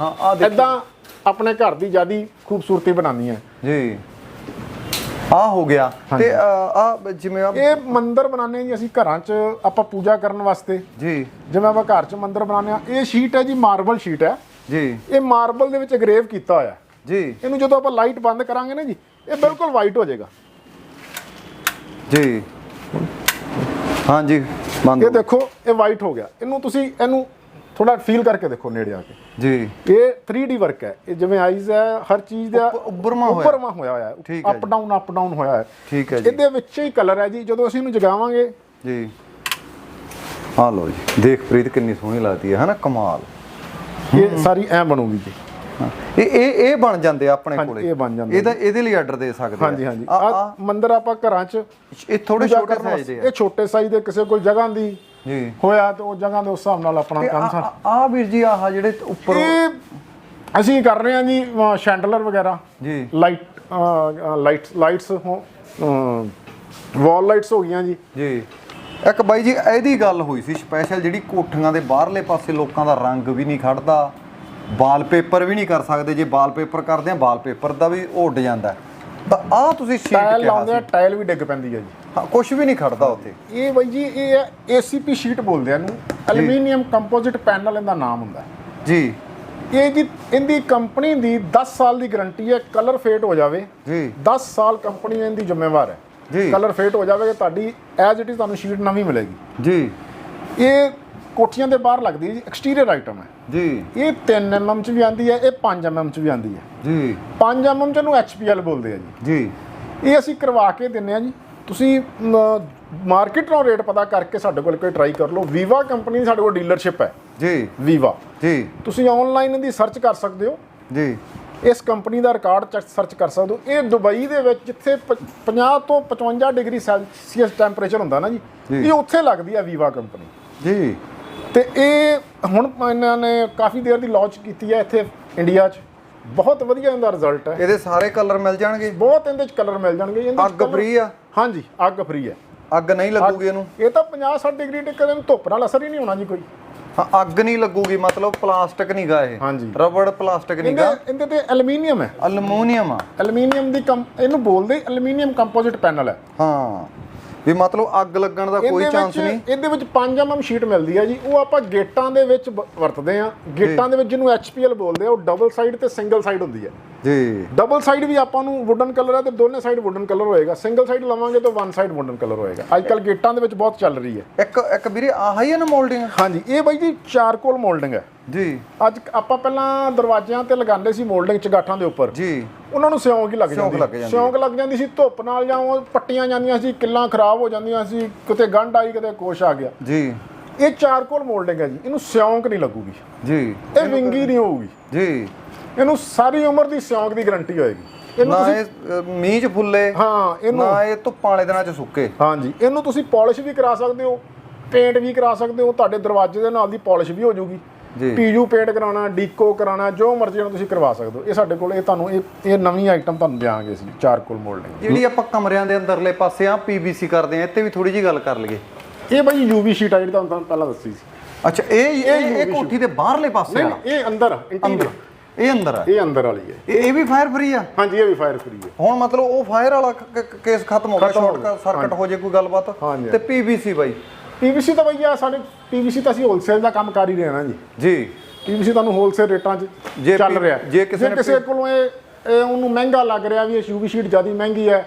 ਹਾਂ ਆ ਦੇਖ। ਇਦਾਂ ਆਪਣੇ ਘਰ ਦੀ ਜਿਆਦੀ ਖੂਬਸੂਰਤੀ ਬਣਾਉਂਦੀਆਂ ਜੀ। ਆ ਹੋ ਗਿਆ। ਤੇ ਆ ਜਿਵੇਂ ਆ ਇਹ ਮੰਦਿਰ ਬਣਾਉਂਦੇ ਜੀ ਅਸੀਂ ਘਰਾਂ 'ਚ ਆਪਾਂ ਪੂਜਾ ਕਰਨ ਵਾਸਤੇ। ਜੀ। ਜਿਵੇਂ ਆਪਾਂ ਘਰ 'ਚ ਮੰਦਿਰ ਬਣਾਉਂਦੇ ਆ ਇਹ ਸ਼ੀਟ ਹੈ ਜੀ ਮਾਰਬਲ ਸ਼ੀਟ ਹੈ। ਜੀ। ਇਹ ਮਾਰਬਲ ਦੇ ਵਿੱਚ ਗਰੇਵ ਕੀਤਾ ਹੋਇਆ। ਜੀ। ਇਹਨੂੰ ਜਦੋਂ ਆਪਾਂ ਲਾਈਟ ਬੰਦ ਕਰਾਂਗੇ ਨਾ ਜੀ ਇਹ ਬਿਲਕੁਲ ਵਾਈਟ ਹੋ ਜਾਏਗਾ। ਜੀ। ਹਾਂਜੀ ਬੰਦ ਇਹ ਦੇਖੋ ਇਹ ਵਾਈਟ ਹੋ ਗਿਆ। ਇਹਨੂੰ ਤੁਸੀਂ ਇਹਨੂੰ ਥੋੜਾ ਫੀਲ ਕਰਕੇ ਦੇਖੋ ਨੇੜੇ ਆ ਕੇ। ਜੀ। ਇਹ 3D ਵਰਕ ਹੈ। ਇਹ ਜਿਵੇਂ ਆਈਜ਼ ਹੈ ਹਰ ਚੀਜ਼ ਦਾ ਉੱਪ- ਉੱਭਰਵਾਂ ਹੋਇਆ। ਉੱਭਰਵਾਂ ਹੋਇਆ ਹੋਇਆ ਠੀਕ ਹੈ ਅਪ ਡਾਊਨ ਅਪ ਡਾਊਨ ਹੋਇਆ ਹੈ। ਠੀਕ ਹੈ ਜੀ। ਇਹਦੇ ਵਿੱਚ ਹੀ ਕਲਰ ਹੈ ਜੀ। ਜਦੋਂ ਅਸੀਂ ਇਹਨੂੰ ਜਗਾਵਾਂਗੇ ਜੀ। ਆ ਲਓ ਜੀ। ਦੇਖ ਪ੍ਰੀਤ ਕਿੰਨੀ ਸੋਹਣੀ ਲੱਗਦੀ ਹੈ ਹਨਾ? ਕਮਾਲ। ਇਹ ਸਾਰੀ ਐ ਬਣੂਗੀ ਜੀ। ਇਹ ਇਹ ਇਹ ਬਣ ਜਾਂਦੇ ਆਪਣੇ ਕੋਲੇ। ਇਹ ਬਣ ਜਾਂਦੇ ਇਹਦਾ ਇਹਦੇ ਲਈ ਆਰਡਰ ਦੇ ਸਕਦੇ। ਹਾਂਜੀ ਹਾਂਜੀ। ਆ ਮੰਦਿਰ ਆਪਾਂ ਘਰਾਂ 'ਚ ਇਹ ਥੋੜੇ ਛੋਟੇ ਸਾਈਜ਼ ਦੇ ਇਹ ਛੋਟੇ ਸਾਈਜ਼ ਦੇ ਕਿਸੇ ਕੋਲ ਜਗ੍ਹਾ ਦੀ ਜੀ। ਹੋਇਆ ਤੇ ਉਹ ਜਗ੍ਹਾ ਦੇ ਉਸ ਹਿਸਾਬ ਨਾਲ ਆਪਣਾ ਕੰਮ ਸਾਰਾ ਆ ਵੀਰ ਜੀ ਆਹ ਜਿਹੜੇ ਉੱਪਰ ਇਹ ਅਸੀਂ ਕਰ ਰਹੇ ਹਾਂ ਜੀ ਸ਼ੈਂਡਲਰ ਵਗੈਰਾ। ਜੀ। ਲਾਈਟ ਲਾਈਟਸ ਲਾਈਟਸ ਹੋ ਵਾਲ ਲਾਈਟਸ ਹੋ ਗਈਆਂ ਜੀ। ਜੀ। ਇੱਕ ਬਾਈ ਜੀ ਇਹਦੀ ਗੱਲ ਹੋਈ ਸੀ ਸਪੈਸ਼ਲ ਜਿਹੜੀ ਕੋਠੀਆਂ ਦੇ ਬਾਹਰਲੇ ਪਾਸੇ ਲੋਕਾਂ ਦਾ ਰੰਗ ਵੀ ਨਹੀਂ ਖੜਦਾ ਵਾਲਪੇਪਰ ਵੀ ਨਹੀਂ ਕਰ ਸਕਦੇ ਜੇ ਵਾਲਪੇਪਰ ਕਰਦੇ ਆ ਵਾਲਪੇਪਰ ਦਾ ਵੀ ਉੱਡ ਜਾਂਦਾ। ਤਾਂ ਆ ਤੁਸੀਂ ਸ਼ੀਟ ਟਾਇਲ ਕਿਹਾ ਲਾਉਂਦੇ ਆ ਸੀ। ਟਾਇਲ ਵੀ ਡਿੱਗ ਪੈਂਦੀ ਹੈ ਜੀ। ਹਾਂ ਕੁਝ ਵੀ ਨਹੀਂ ਖੜਦਾ ਉੱਥੇ। ਇਹ ਬਾਈ ਜੀ ਇਹ ਹੈ ACP ਸ਼ੀਟ ਬੋਲਦੇ ਆ ਇਹਨੂੰ। ਐਲੂਮੀਨੀਅਮ ਕੰਪੋਜ਼ਿਟ ਪੈਨਲ ਇਹਦਾ ਨਾਮ ਹੁੰਦਾ। ਜੀ। ਇਹ ਜੀ ਇਹਦੀ ਕੰਪਨੀ ਦੀ 10 ਸਾਲ ਦੀ ਗਾਰੰਟੀ ਹੈ ਕਲਰ ਫੇਡ ਹੋ ਜਾਵੇ। ਜੀ। 10 ਸਾਲ ਕੰਪਨੀ ਇਹਦੀ ਜ਼ਿੰਮੇਵਾਰ ਹੈ। ਜੀ। ਕਲਰ ਫੇਡ ਹੋ ਜਾਵੇਗਾ ਤੁਹਾਡੀ ਐਜ਼ ਇਟ ਇਜ਼ ਤੁਹਾਨੂੰ ਸ਼ੀਟ ਨਵੀਂ ਮਿਲੇਗੀ। ਜੀ। ਇਹ ਕੋਠੀਆਂ ਦੇ ਬਾਹਰ ਲੱਗਦੀ ਹੈ ਜੀ ਐਕਸਟੀਰੀਅਰ ਆਈਟਮ ਹੈ। ਜੀ। ਇਹ 3 mm ਚ ਵੀ ਆਂਦੀ ਹੈ ਇਹ 5 mm ਚ ਵੀ ਆਂਦੀ ਹੈ। ਜੀ। 5 mm ਚ ਇਹਨੂੰ HPL ਬੋਲਦੇ ਆ ਜੀ। ਜੀ। ਇਹ ਅਸੀਂ ਕਰਵਾ ਕੇ ਦਿੰਨੇ ਆ ਜੀ। ਤੁਸੀਂ ਮਾਰਕੀਟ ਨੂੰ ਰੇਟ ਪਤਾ ਕਰਕੇ ਸਾਡੇ ਕੋਲ ਕੋਈ ਟਰਾਈ ਕਰ ਲਓ। ਵੀਵਾ ਕੰਪਨੀ ਦੀ ਸਾਡੇ ਕੋਲ ਡੀਲਰਸ਼ਿਪ ਹੈ। ਜੀ। ਵੀਵਾ ਜੀ। ਤੁਸੀਂ ਆਨਲਾਈਨ ਇਹਦੀ ਸਰਚ ਕਰ ਸਕਦੇ ਹੋ। ਜੀ। ਇਸ ਕੰਪਨੀ ਦਾ ਰਿਕਾਰਡ ਸਰਚ ਕਰ ਸਕਦੇ ਹੋ। ਇਹ ਦੁਬਈ ਦੇ ਵਿੱਚ ਜਿੱਥੇ ਪ- 50 ਤੋਂ 55 ਡਿਗਰੀ ਸੈਲਸੀਅਸ ਟੈਂਪਰੇਚਰ ਹੁੰਦਾ ਨਾ ਜੀ। ਇਹ ਉੱਥੇ ਲੱਗਦੀ ਹੈ ਵੀਵਾ ਕੰਪਨੀ ਜੀ। ਤੇ ਇਹ ਹੁਣ ਇਹਨਾਂ ਨੇ ਕਾਫੀ ਦੇਰ ਦੀ ਲਾਂਚ ਕੀਤੀ ਹੈ ਇੱਥੇ ਇੰਡੀਆ 'ਚ। ਬਹੁਤ ਵਧੀਆ ਇਹਦਾ ਰਿਜ਼ਲਟ ਹੈ। ਇਹਦੇ ਸਾਰੇ ਕਲਰ ਮਿਲ ਜਾਣਗੇ ਬਹੁਤ ਇਹਦੇ 'ਚ ਕਲਰ ਮਿਲ ਜਾਣਗੇ। ਇਹਦੇ ਅੱਗ ਫ੍ਰੀ ਆ। ਹਾਂਜੀ ਅੱਗ ਫ੍ਰੀ ਹੈ। ਅੱਗ ਨਹੀਂ ਲੱਗੂਗੀ ਇਹਨੂੰ? ਇਹ ਤਾਂ 50 60 ਡਿਗਰੀ ਤੱਕ ਇਹਨੂੰ ਧੁੱਪ ਨਾਲ ਅਸਰ ਹੀ ਨਹੀਂ ਹੋਣਾ ਜੀ ਕੋਈ। ਹਾਂ ਅੱਗ ਨਹੀਂ ਲੱਗੂਗੀ ਮਤਲਬ ਪਲਾਸਟਿਕ ਨਹੀਂ ਗਾ ਇਹ। ਹਾਂਜੀ। ਰਬੜ ਪਲਾਸਟਿਕ ਨਹੀਂ ਇਹਦੇ ਗਾ ਇਹਦੇ ਤੇ ਐਲੂਮੀਨੀਅਮ ਹੈ। ਅਲਮੋਨੀਅਮ ਆ। ਐਲੂਮੀਨੀਅਮ ਦੀ ਇਹਨੂੰ ਬੋਲਦੇ ਐਲੂਮੀਨੀਅਮ ਕੰਪੋਜ਼ਿਟ ਪੈਨਲ ਹੈ। ਹਾਂ। ਵੀ ਮਤਲਬ ਅੱਗ ਲੱਗਣ ਦਾ ਕੋਈ ਚਾਂਸ ਨਹੀਂ। ਇਹਦੇ ਵਿੱਚ 5 mm ਸ਼ੀਟ ਮਿਲਦੀ ਹੈ ਜੀ। ਉਹ ਆਪਾਂ ਗੇਟਾਂ ਦੇ ਵਿੱਚ ਵਰਤਦੇ ਆ। ਗੇਟਾਂ ਦੇ ਵਿੱਚ ਜਿਹਨੂੰ HPL ਬੋਲਦੇ ਆ ਉਹ ਡਬਲ ਸਾਈਡ ਤੇ ਸਿੰਗਲ ਸਾਈਡ ਹੁੰਦੀ ਹੈ ਜੀ। ਡਬਲ ਸਾਈਡ ਵੀ ਆਪਾਂ ਨੂੰ ਵੁਡਨ ਕਲਰ ਹੈ ਤੇ ਦੋਨੇ ਸਾਈਡ ਵੁਡਨ ਕਲਰ ਹੋਏਗਾ। ਸਿੰਗਲ ਸਾਈਡ ਲਵਾਂਗੇ ਤਾਂ ਵਨ ਸਾਈਡ ਵੁਡਨ ਕਲਰ ਹੋਏਗਾ। ਅੱਜ ਕੱਲ ਗੇਟਾਂ ਦੇ ਵਿੱਚ ਬਹੁਤ ਚੱਲ ਰਹੀ ਹੈ ਇੱਕ ਇੱਕ ਵੀਰੇ ਆਹ ਹੀ ਹੈ ਨਾ ਮੋਲਡਿੰਗ ਹਾਂਜੀ। ਇਹ ਬਾਈ ਜੀ ਚਾਰਕੋਲ ਮੋਲਡਿੰਗ ਹੈ ਜੀ। ਅੱਜ ਆਪਾਂ ਪਹਿਲਾਂ ਦਰਵਾਜ਼ਿਆਂ ਤੇ ਲਗਾਉਂਦੇ ਸੀ ਮੋਲਡਿੰਗ ਚਗਾਠਾਂ ਦੇ ਉੱਪਰ। ਜੀ। ਉਹਨਾਂ ਨੂੰ ਸਿਉਂਕ ਹੀ ਲੱਗ ਜਾਂਦੀ। ਸਿਉਂਕ ਲੱਗ ਜਾਂਦੀ ਸੀ ਧੁੱਪ ਨਾਲ ਜਾਂ ਉਹ ਪੱਟੀਆਂ ਜਾਂਦੀਆਂ ਸੀ ਕਿੱਲਾਂ ਖਰਾਬ ਹੋ ਜਾਂਦੀਆਂ ਸੀ ਕਿਤੇ ਗੰਢ ਆਈ ਕਿਤੇ ਕੁਛ ਆ ਗਿਆ। ਜੀ। ਇਹ ਚਾਰਕੋਲ ਮੋਲਡਿੰਗ ਹੈ ਜੀ। ਇਹਨੂੰ ਸਿਉਂਕ ਨਹੀਂ ਲੱਗੂਗੀ। ਜੀ। ਇਹ ਵਿੰਗੀ ਨਹੀਂ ਹੋਊਗੀ। ਜੀ। ਇਹਨੂੰ ਸਾਰੀ ਉਮਰ ਦੀ ਸਿਉਂਕ ਦੀ ਗਾਰੰਟੀ ਹੋਏਗੀ। ਇਹਨੂੰ ਤੁਸੀਂ ਮੀਂਹ ਚ ਫੁੱਲੇ ਹਾਂ ਇਹਨੂੰ ਨਾ ਇਹ ਧੁੱਪਾਂ ਵਾਲੇ ਦਿਨਾਂ ਚ ਸੁੱਕੇ। ਹਾਂਜੀ। ਇਹਨੂੰ ਤੁਸੀਂ ਪਾਲਿਸ਼ ਵੀ ਕਰਾ ਸਕਦੇ ਹੋ ਪੇਂਟ ਵੀ ਕਰਾ ਸਕਦੇ ਹੋ ਤੁਹਾਡੇ ਦਰਵਾਜ਼ੇ ਦੇ ਨਾਲ ਦੀ ਪਾਲਿਸ਼ ਵੀ ਹੋ ਜਾਊਗੀ। ਪੀਯੂ ਪੇਂਟ ਕਰਾਉਣਾ ਡੀਕੋ ਕਰਾਉਣਾ ਜੋ ਮਰਜ਼ੀ ਨੂੰ ਤੁਸੀਂ ਕਰਵਾ ਸਕਦੇ ਹੋ। ਇਹ ਸਾਡੇ ਕੋਲ ਇਹ ਤੁਹਾਨੂੰ ਇਹ ਇਹ ਨਵੀਂ ਆਈਟਮ ਤੁਹਾਨੂੰ ਦਿਆਂਗੇ ਅਸੀਂ ਚਾਰਕੋਲ ਮੋਲਡਿੰਗ ਜਿਹੜੀ ਆਪਾਂ ਕਮਰਿਆਂ ਦੇ ਅੰਦਰਲੇ ਪਾਸੇ ਆ ਪੀਵੀਸੀ ਕਰਦੇ ਆ ਇੱਥੇ ਵੀ ਥੋੜੀ ਜੀ ਗੱਲ ਕਰ ਲਈਏ। ਇਹ ਬਾਈ ਯੂਵੀ ਸ਼ੀਟ ਆ ਜਿਹੜੀ ਤੁਹਾਨੂੰ ਪਹਿਲਾਂ ਦੱਸੀ ਸੀ। ਅੱਛਾ ਇਹ ਇਹ ਕੋਠੀ ਦੇ ਬਾਹਰਲੇ ਪਾਸੇ ਆ? ਇਹ ਅੰਦਰ ਇੰਟੀਰੀਅਰ ਇਹ ਅੰਦਰ ਆ? ਇਹ ਅੰਦਰ ਵਾਲੀ ਹੈ ਇਹ ਵੀ ਫਾਇਰ ਫ੍ਰੀ ਆ? ਹਾਂਜੀ ਇਹ ਵੀ ਫਾਇਰ ਫ੍ਰੀ ਹੈ ਹੁਣ ਮਤਲਬ ਉਹ ਫਾਇਰ ਵਾਲਾ ਕੇਸ ਖਤਮ ਹੋ ਗਿਆ ਸ਼ਾਰਟ। ਸਰਕਟ ਹੋ ਜੇ ਕੋਈ ਗੱਲਬਾਤ। ਤੇ ਪੀਵੀਸੀ ਬਾਈ। ਪੀਵੀਸੀ ਤਾਂ ਬਈਆ ਸਾਡੇ ਪੀਵੀਸੀ ਤਾਂ ਅਸੀਂ ਹੋਲਸੇਲ ਦਾ ਕੰਮ ਕਰ ਹੀ ਰਹੇ ਹਾਂ ਨਾ ਜੀ। ਜੀ। ਪੀਵੀਸੀ ਤੁਹਾਨੂੰ ਹੋਲਸੇਲ ਰੇਟਾਂ 'ਚ ਜੇ ਚੱਲ ਰਿਹਾ। ਜੇ ਕਿਸੇ ਕੋਲੋਂ ਇਹ ਇਹ ਉਹਨੂੰ ਮਹਿੰਗਾ ਲੱਗ ਰਿਹਾ ਵੀ ਇਹ ਯੂਵੀ ਸ਼ੀਟ ਜ਼ਿਆਦਾ ਮਹਿੰਗੀ ਹੈ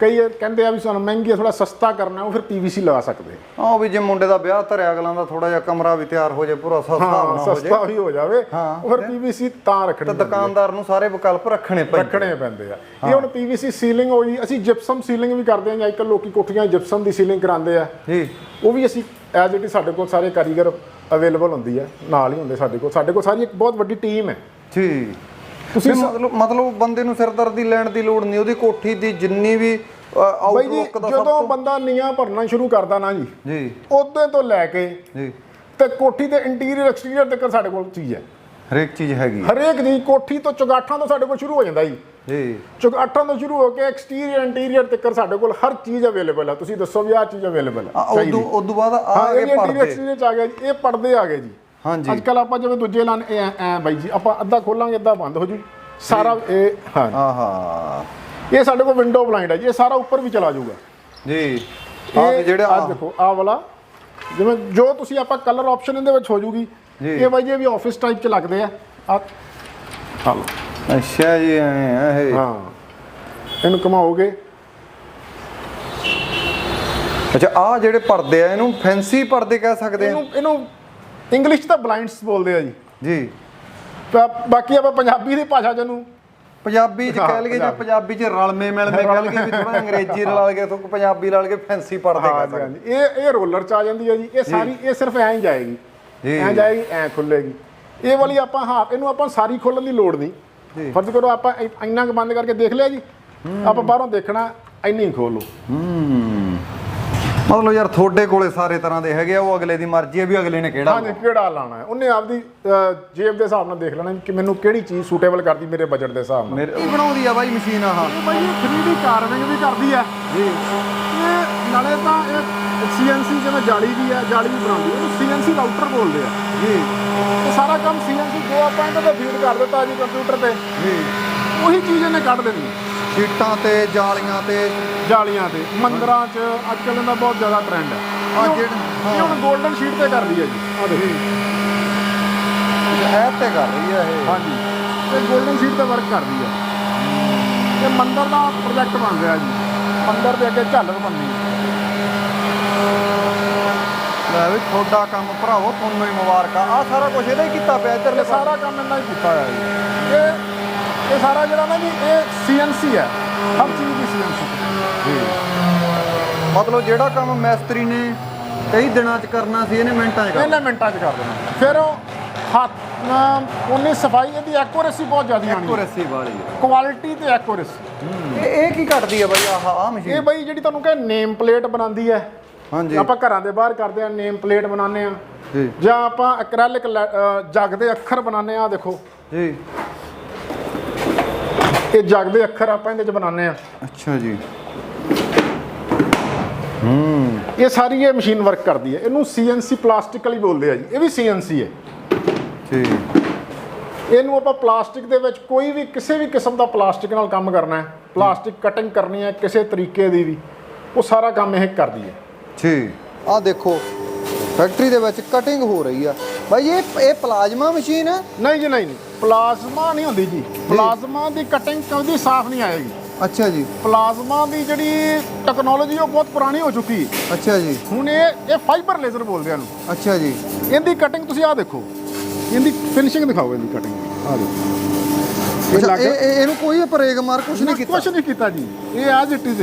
ਕਈ ਕਹਿੰਦੇ ਆ ਵੀ ਸਾਨੂੰ ਮਹਿੰਗੀ ਹੈ ਥੋੜਾ ਸਸਤਾ ਕਰਨਾ ਉਹ ਫਿਰ ਪੀਵੀਸੀ ਲਗਾ ਸਕਦੇ। ਹਾਂ ਵੀ ਜੇ ਮੁੰਡੇ ਦਾ ਵਿਆਹ ਧਰਿਆ ਅਗਲਾਂ ਦਾ ਥੋੜਾ ਜਿਹਾ ਕਮਰਾ ਵੀ ਤਿਆਰ ਹੋ ਜੇ ਪੂਰਾ ਸਸਤਾ ਹਾਂ ਨਾ ਹੋ ਜੇ। ਸਸਤਾ ਵੀ ਹੋ ਜਾਵੇ ਉਹ ਫਿਰ ਪੀਵੀਸੀ ਤਾਂ ਰੱਖਣੀ ਤੇ। ਦੁਕਾਨਦਾਰ ਨੂੰ ਸਾਰੇ ਵਿਕਲਪ ਰੱਖਣੇ ਪੈਂਦੇ ਰੱਖਣੇ ਪੈਂਦੇ ਆ। ਇਹ ਹੁਣ ਪੀਵੀਸੀ ਸੀਲਿੰਗ ਹੋਈ ਅਸੀਂ ਜਿਪਸਮ ਸੀਲਿੰਗ ਵੀ ਕਰਦੇ ਹਾਂ ਅੱਜ ਕੱਲ੍ਹ ਲੋਕੀ ਕੋਠੀਆਂ ਜਿਪਸਮ ਦੀ ਸੀਲਿੰਗ ਕਰਾਉਂਦੇ ਆ। ਜੀ। ਉਹ ਵੀ ਅਸੀਂ ਐਜ਼ ਇਟ ਸਾਡੇ ਕੋਲ ਸਾਰੇ ਕਾਰੀਗਰ ਅਵੇਲੇਬਲ ਹੁੰਦੀ ਹੈ ਨਾਲ ਹੀ ਹੁੰਦੇ ਸਾਡੇ ਕੋਲ। ਸਾਡੇ ਕੋਲ ਸਾਰੀ ਇੱਕ ਬਹੁਤ ਵੱਡੀ ਟੀਮ ਹੈ। ਜੀ। ਤੁਸੀਂ ਮਤਲਬ ਮਤਲਬ ਬੰਦੇ ਨੂੰ ਸਿਰਦਰਦੀ ਲੈਣ ਦੀ ਲੋੜ ਨਹੀਂ ਉਹਦੀ ਕੋਠੀ ਦੀ ਜਿੰਨੀ ਵੀ ਆਊਟਲੁੱਕ ਦਾ ਜਦੋਂ ਬੰਦਾ ਨੀਆਂ ਭਰਨਾ ਸ਼ੁਰੂ ਕਰਦਾ ਨਾ ਜੀ ਜੀ। ਉਦੋਂ ਤੋਂ ਲੈ ਕੇ ਜੀ। ਤੇ ਕੋਠੀ ਦੇ ਇੰਟੀਰੀਅਰ ਐਕਸਟੀਰੀਅਰ ਤੱਕ ਸਾਡੇ ਕੋਲ ਚੀਜ਼ ਹੈ। ਹਰੇਕ ਚੀਜ਼ ਹੈਗੀ ਹਰੇਕ ਦੀ ਕੋਠੀ ਤੋਂ ਚੁਗਾਠਾਂ ਤੋਂ ਸਾਡੇ ਕੋਲ ਸ਼ੁਰੂ ਹੋ ਜਾਂਦਾ ਜੀ। ਜੀ। ਚੁਗਾਠਾਂ ਤੋਂ ਸ਼ੁਰੂ ਹੋ ਕੇ ਐਕਸਟੀਰੀਅਰ ਇੰਟੀਰੀਅਰ ਤੱਕ ਸਾਡੇ ਕੋਲ ਹਰ ਚੀਜ਼ ਅਵੇਲੇਬਲ ਹੈ ਤੁਸੀਂ ਦੱਸੋ ਵੀ ਆਹ ਚੀਜ਼ ਅਵੇਲੇਬਲ ਆ, ਹੈ ਉਦੋਂ ਉਦੋਂ ਬਾਅਦ ਆ ਇਹ ਕੇ ਇੰਟੀਰੀਅਰ ਐਕਸਟੀਰੀਅਰ ਚ ਆ ਗਿਆ ਜੀ। ਇਹ ਪਰਦੇ ਆ ਗਏ ਜੀ। ਹਾਂਜੀ। ਅੱਜ ਕੱਲ ਆਪਾਂ ਜਿਵੇਂ ਦੂਜੇ ਲਾਣ ਐ ਐ ਬਾਈ ਜੀ ਆਪਾਂ ਅੱਧਾ ਖੋਲਾਂਗੇ ਅੱਧਾ ਬੰਦ ਹੋ ਜੂ। ਸਾਰਾ ਇਹ ਹਾਂ। ਆਹਾ। ਇਹ ਸਾਡੇ ਕੋਲ ਵਿੰਡੋ ਬਲਾਈਂਡ ਹੈ ਜੀ। ਇਹ ਸਾਰਾ ਉੱਪਰ ਵੀ ਚਲਾ ਜਾਊਗਾ। ਜੀ। ਆ ਜਿਹੜੇ ਆਹ ਆ ਦੇਖੋ ਆਹ ਵਾਲਾ। ਜਿਵੇਂ ਜੋ ਤੁਸੀਂ ਆਪਾਂ ਕਲਰ ਆਪਸ਼ਨ ਇਹਦੇ ਵਿੱਚ ਹੋ ਜੂਗੀ। ਇਹ ਬਾਈ ਜੀ ਵੀ ਆਫਿਸ ਟਾਈਪ ਚ ਲੱਗਦੇ ਆ। ਆ। ਹਾਂ। ਅੱਛਾ ਜੀ ਐਂ ਆ ਇਹ। ਹਾਂ। ਇਹਨੂੰ ਘਮਾਓਗੇ। ਅੱਛਾ ਆ ਜਿਹੜੇ ਪਰਦੇ ਆ ਇਹਨੂੰ ਫੈਂਸੀ ਪਰਦੇ ਕਹਿ ਸਕਦੇ ਆ? ਇਹਨੂੰ ਇਹਨੂੰ ਇੰਗਲਿਸ਼ ਤਾਂ ਬਲਾਈਂਡਸ ਬੋਲਦੇ ਆ ਜੀ। ਜੀ। ਤਾਂ ਬਾਕੀ ਆਪਾਂ ਪੰਜਾਬੀ ਦੀ ਭਾਸ਼ਾ ਚ ਇਹਨੂੰ ਪੰਜਾਬੀ ਚ ਕਹਿ ਲਈਏ ਜਾਂ ਪੰਜਾਬੀ। ਚ ਰਲਮੇ ਮਿਲਮੇ ਕਹਿ ਲਈਏ ਵੀ ਥੋੜਾ ਅੰਗਰੇਜ਼ੀ ਰਲਾ ਲਈਏ ਤੋਂ ਪੰਜਾਬੀ ਰਲ ਕੇ ਫੈਂਸੀ ਪਰਦੇ ਕਹਿ ਹਾਂਜੀ, ਸਕਦੇ। ਹਾਂਜੀ। ਇਹ ਇਹ ਰੋਲਰ ਚ ਆ ਜਾਂਦੀ ਹੈ ਜੀ। ਇਹ ਸਾਰੀ ਇਹ ਸਿਰਫ ਐਂ ਹੀ ਜਾਏਗੀ। ਜੀ। ਐਂ ਜਾਏਗੀ ਐਂ ਖੁੱਲੇਗੀ ਇਹ ਵਾਲੀ ਆਪਾਂ ਹਾਂ ਇਹਨੂੰ ਆਪਾਂ ਸਾਰੀ ਖੋਲਣ ਦੀ ਲੋੜ ਜੀ। ਨਹੀਂ ਫਰਜ਼ ਕਰੋ ਆਪਾਂ ਇੰਨਾ ਕੁ ਬੰਦ ਕਰਕੇ ਦੇਖ ਲਿਆ ਜੀ। ਆਪਾਂ ਬਾਹਰੋਂ ਦੇਖਣਾ ਇੰਨੀ ਖੋਲੋ ਹੂੰ। ਮਤਲਬ ਯਾਰ ਤੁਹਾਡੇ ਕੋਲੇ ਸਾਰੇ ਤਰ੍ਹਾਂ ਦੇ ਹੈਗੇ ਆ ਉਹ ਅਗਲੇ ਦੀ ਮਰਜ਼ੀ ਹੈ ਵੀ ਅਗਲੇ ਨੇ ਕਿਹੜਾ ਹਾਂਜੀ ਕਿਹੜਾ ਲਾਣਾ ਹੈ? ਉਹਨੇ ਆਪਦੀ ਜੇਬ ਦੇ ਹਿਸਾਬ ਨਾਲ ਦੇਖ ਲੈਣਾ ਕਿ ਮੈਨੂੰ ਕਿਹੜੀ ਚੀਜ਼ ਸੂਟੇਬਲ ਕਰਦੀ ਮੇਰੇ ਬਜਟ ਦੇ ਹਿਸਾਬ ਨਾਲ। ਮੇਰੇ ਕੀ ਬਣਾਉਂਦੀ ਆ ਬਾਈ ਮਸ਼ੀਨ ਆਹ। ਬਾਈ ਇਹ 3D ਕਾਰਵਿੰਗ ਵੀ ਕਰਦੀ ਹੈ ਜੀ। ਇਹ ਨਾਲੇ ਤਾਂ ਇਹ ਸੀਐਨਸੀ ਜਿਵੇਂ ਜਾਲੀ ਦੀ ਹੈ ਜਾਲੀ ਵੀ ਬਣਾਉਂਦੀ ਹੈ ਉਹਨੂੰ ਸੀਐਨਸੀ ਰਾਊਟਰ ਬੋਲਦੇ ਆ। ਜੀ। ਇਹ ਸਾਰਾ ਕੰਮ ਸੀਐਨਸੀ ਜੋ ਆਪਾਂ ਇਹਨਾਂ ਤੇ ਫੀਡ ਕਰ ਦਿੱਤਾ ਜੀ ਕੰਪਿਊਟਰ ਤੇ। ਜੀ। ਉਹੀ ਚੀਜ਼ ਇਹਨੇ ਕੱਢ ਦੇਣੀ। ਸ਼ੀਟਾਂ ਤੇ ਜਾਲੀਆਂ ਤੇ। ਜਾਲੀਆਂ ਤੇ। ਮੰਦਰਾਂ 'ਚ ਅੱਜ ਕੱਲ੍ਹ ਇਹਦਾ ਬਹੁਤ ਜ਼ਿਆਦਾ ਟ੍ਰੈਂਡ ਹੈ ਇਹ ਜਿਹੜਾ- ਹੁਣ- ਇਹ ਹੁਣ 골ਡਨ ਸ਼ੀਟ ਤੇ ਕਰਦੀ ਹੈ ਜੀ। ਆ ਦੇਖੋ। ਇਹ ਤੇ ਕਰ ਰਹੀ ਆ ਇਹ। ਹਾਂਜੀ। ਇਹ 골ਡਨ ਸ਼ੀਟ ਤੇ ਵਰਕ ਕਰਦੀ ਹੈ ਇਹ ਮੰਦਰ ਦਾ ਪ੍ਰੋਜੈਕਟ ਬਣ ਰਿਹਾ ਜੀ। ਮੰਦਰ ਦੇ ਅੱਗੇ ਝਾਲਰ ਬਣਨੀ ਹੈ ਲੈ ਵੀ ਤੁਹਾਡਾ ਕੰਮ ਭਰਾਵੋ ਤੁਹਾਨੂੰ ਹੀ ਮੁਬਾਰਕਾਂ। ਆ ਸਾਰਾ ਕੁਝ ਇਹਦਾ ਹੀ ਕੀਤਾ ਪਿਆ ਇੱਧਰਲੇ ਇਹ ਸਾਰਾ ਕੰਮ ਇਹਨਾਂ ਹੀ ਕੀਤਾ ਹੋਇਆ ਜੀ। ਇਹ ਇਹ ਸਾਰਾ ਜਿਹੜਾ ਨਾ ਜੀ ਇਹ ਸੀਐਨਸੀ ਹੈ। ਹਰ ਚੀਜ਼ ਦੀ ਸੀਐਨਸੀ। ਮਤਲਬ ਜਿਹੜਾ ਕੰਮ ਮੈਸਤਰੀ ਨੇ ਕਈ ਦਿਨਾਂ ਚ ਕਰਨਾ ਸੀ ਇਹਨੇ ਮਿੰਟਾਂ ਚ ਕਰ ਇਹਨੇ ਮਿੰਟਾਂ 'ਚ ਕਰ ਦੇਣਾ। ਫਿਰ ਉਹ ਹੱਥ ਉਨੀ ਸਫ਼ਾਈ ਇਹਦੀ ਐਕੂਰੇਸੀ ਬਹੁਤ ਜ਼ਿਆਦਾ ਆਣੀ ਹੈ। ਐਕੂਰੇਸੀ ਵਾਲੀ ਕੁਆਲਿਟੀ ਤੇ ਐਕੂਰੇਸੀ। ਇਹ ਇਹ ਕੀ ਘਟਦੀ ਆ ਬਾਈ ਆਹ ਆਹ ਇਹ ਮਸ਼ੀਨ ਬਈ ਜਿਹੜੀ ਤੁਹਾਨੂੰ ਕਹੇ ਨੇਮ ਪਲੇਟ ਬਣਾਉਂਦੀ ਹੈ ਆਪਾਂ ਘਰਾਂ ਦੇ ਬਾਹਰ ਕਰਦੇ ਆ ਨੇਮ ਪਲੇਟ ਬਣਾਉਂਦੇ ਆ। ਜੀ। ਜਾਂ ਆਪਾਂ ਐਕ੍ਰੈਲਿਕ ਜਗ ਦੇ ਅੱਖਰ ਬਣਾਉਂਦੇ ਆ ਦੇਖੋ। ਜੀ। ਇਹ ਜਗ ਦੇ ਅੱਖਰ ਆਪਾਂ ਇਹਦੇ ਚ ਬਣਾਉਂਦੇ ਆ। ਅੱਛਾ ਜੀ। ਇਹ ਸਾਰੀ ਇਹ ਮਸ਼ੀਨ ਵਰਕ ਕਰਦੀ ਹੈ। ਇਹਨੂੰ ਸੀਐਨਸੀ ਪਲਾਸਟਿਕਲੀ ਬੋਲਦੇ ਆ ਜੀ। ਇਹ ਵੀ ਸੀਐਨਸੀ ਹੈ। ਜੀ। ਇਹਨੂੰ ਆਪਾਂ ਪਲਾਸਟਿਕ ਦੇ ਵਿੱਚ ਕੋਈ ਵੀ ਕਿਸੇ ਵੀ ਕਿਸਮ ਦਾ ਪਲਾਸਟਿਕ ਨਾਲ ਕੰਮ ਕਰਨਾ ਹੈ। ਪਲਾਸਟਿਕ ਕਟਿੰਗ ਕਰਨੀ ਹੈ ਕਿਸੇ ਤਰੀਕੇ ਦੀ ਵੀ। ਉਹ ਸਾਰਾ ਕੰਮ ਇਹ ਕਰਦੀ ਹੈ। ਜੀ ਆ ਦੇਖੋ ਫੈਕਟਰੀ ਦੇ ਵਿੱਚ ਕਟਿੰਗ ਹੋ ਰਹੀ ਆ। ਬਾਈ ਇਹ ਇਹ ਪਲਾਜ਼ਮਾ ਮਸ਼ੀਨ ਹੈ? ਨਹੀਂ ਜੀ ਨਹੀਂ ਨਹੀਂ ਪਲਾਜ਼ਮਾ ਨਹੀਂ ਹੁੰਦੀ ਜੀ। ਪਲਾਜ਼ਮਾ ਦੀ ਕਟਿੰਗ ਕਦੀ ਸਾਫ਼ ਨਹੀਂ ਆਏਗੀ। ਅੱਛਾ ਜੀ। ਪਲਾਜ਼ਮਾ ਦੀ ਜਿਹੜੀ ਟੈਕਨੋਲੋਜੀ ਉਹ ਬਹੁਤ ਪੁਰਾਣੀ ਹੋ ਚੁੱਕੀ। ਹੈ ਅੱਛਾ ਜੀ। ਹੁਣ ਇਹ ਇਹ ਫਾਈਬਰ ਲੇਜ਼ਰ ਬੋਲਦੇ ਆ ਇਹਨੂੰ। ਅੱਛਾ ਜੀ। ਇਹਦੀ ਕਟਿੰਗ ਤੁਸੀਂ ਆਹ ਦੇਖੋ। ਇਹਦੀ ਫਿਨਿਸ਼ਿੰਗ ਦਿਖਾਓ ਇਹਦੀ ਕਟਿੰਗ ਆਹ ਦੇਖੋ। ਇਹ ਇਹ- ਇਹਨੂੰ ਕੋਈ ਬਰੇਕ ਮਾਰ ਕੁਛ ਨਹੀਂ ਕੀਤਾ। ਕੁਛ ਨਹੀਂ ਕੀਤਾ ਜੀ। ਇਹ ਐਜ਼ ਇਟ ਇਜ਼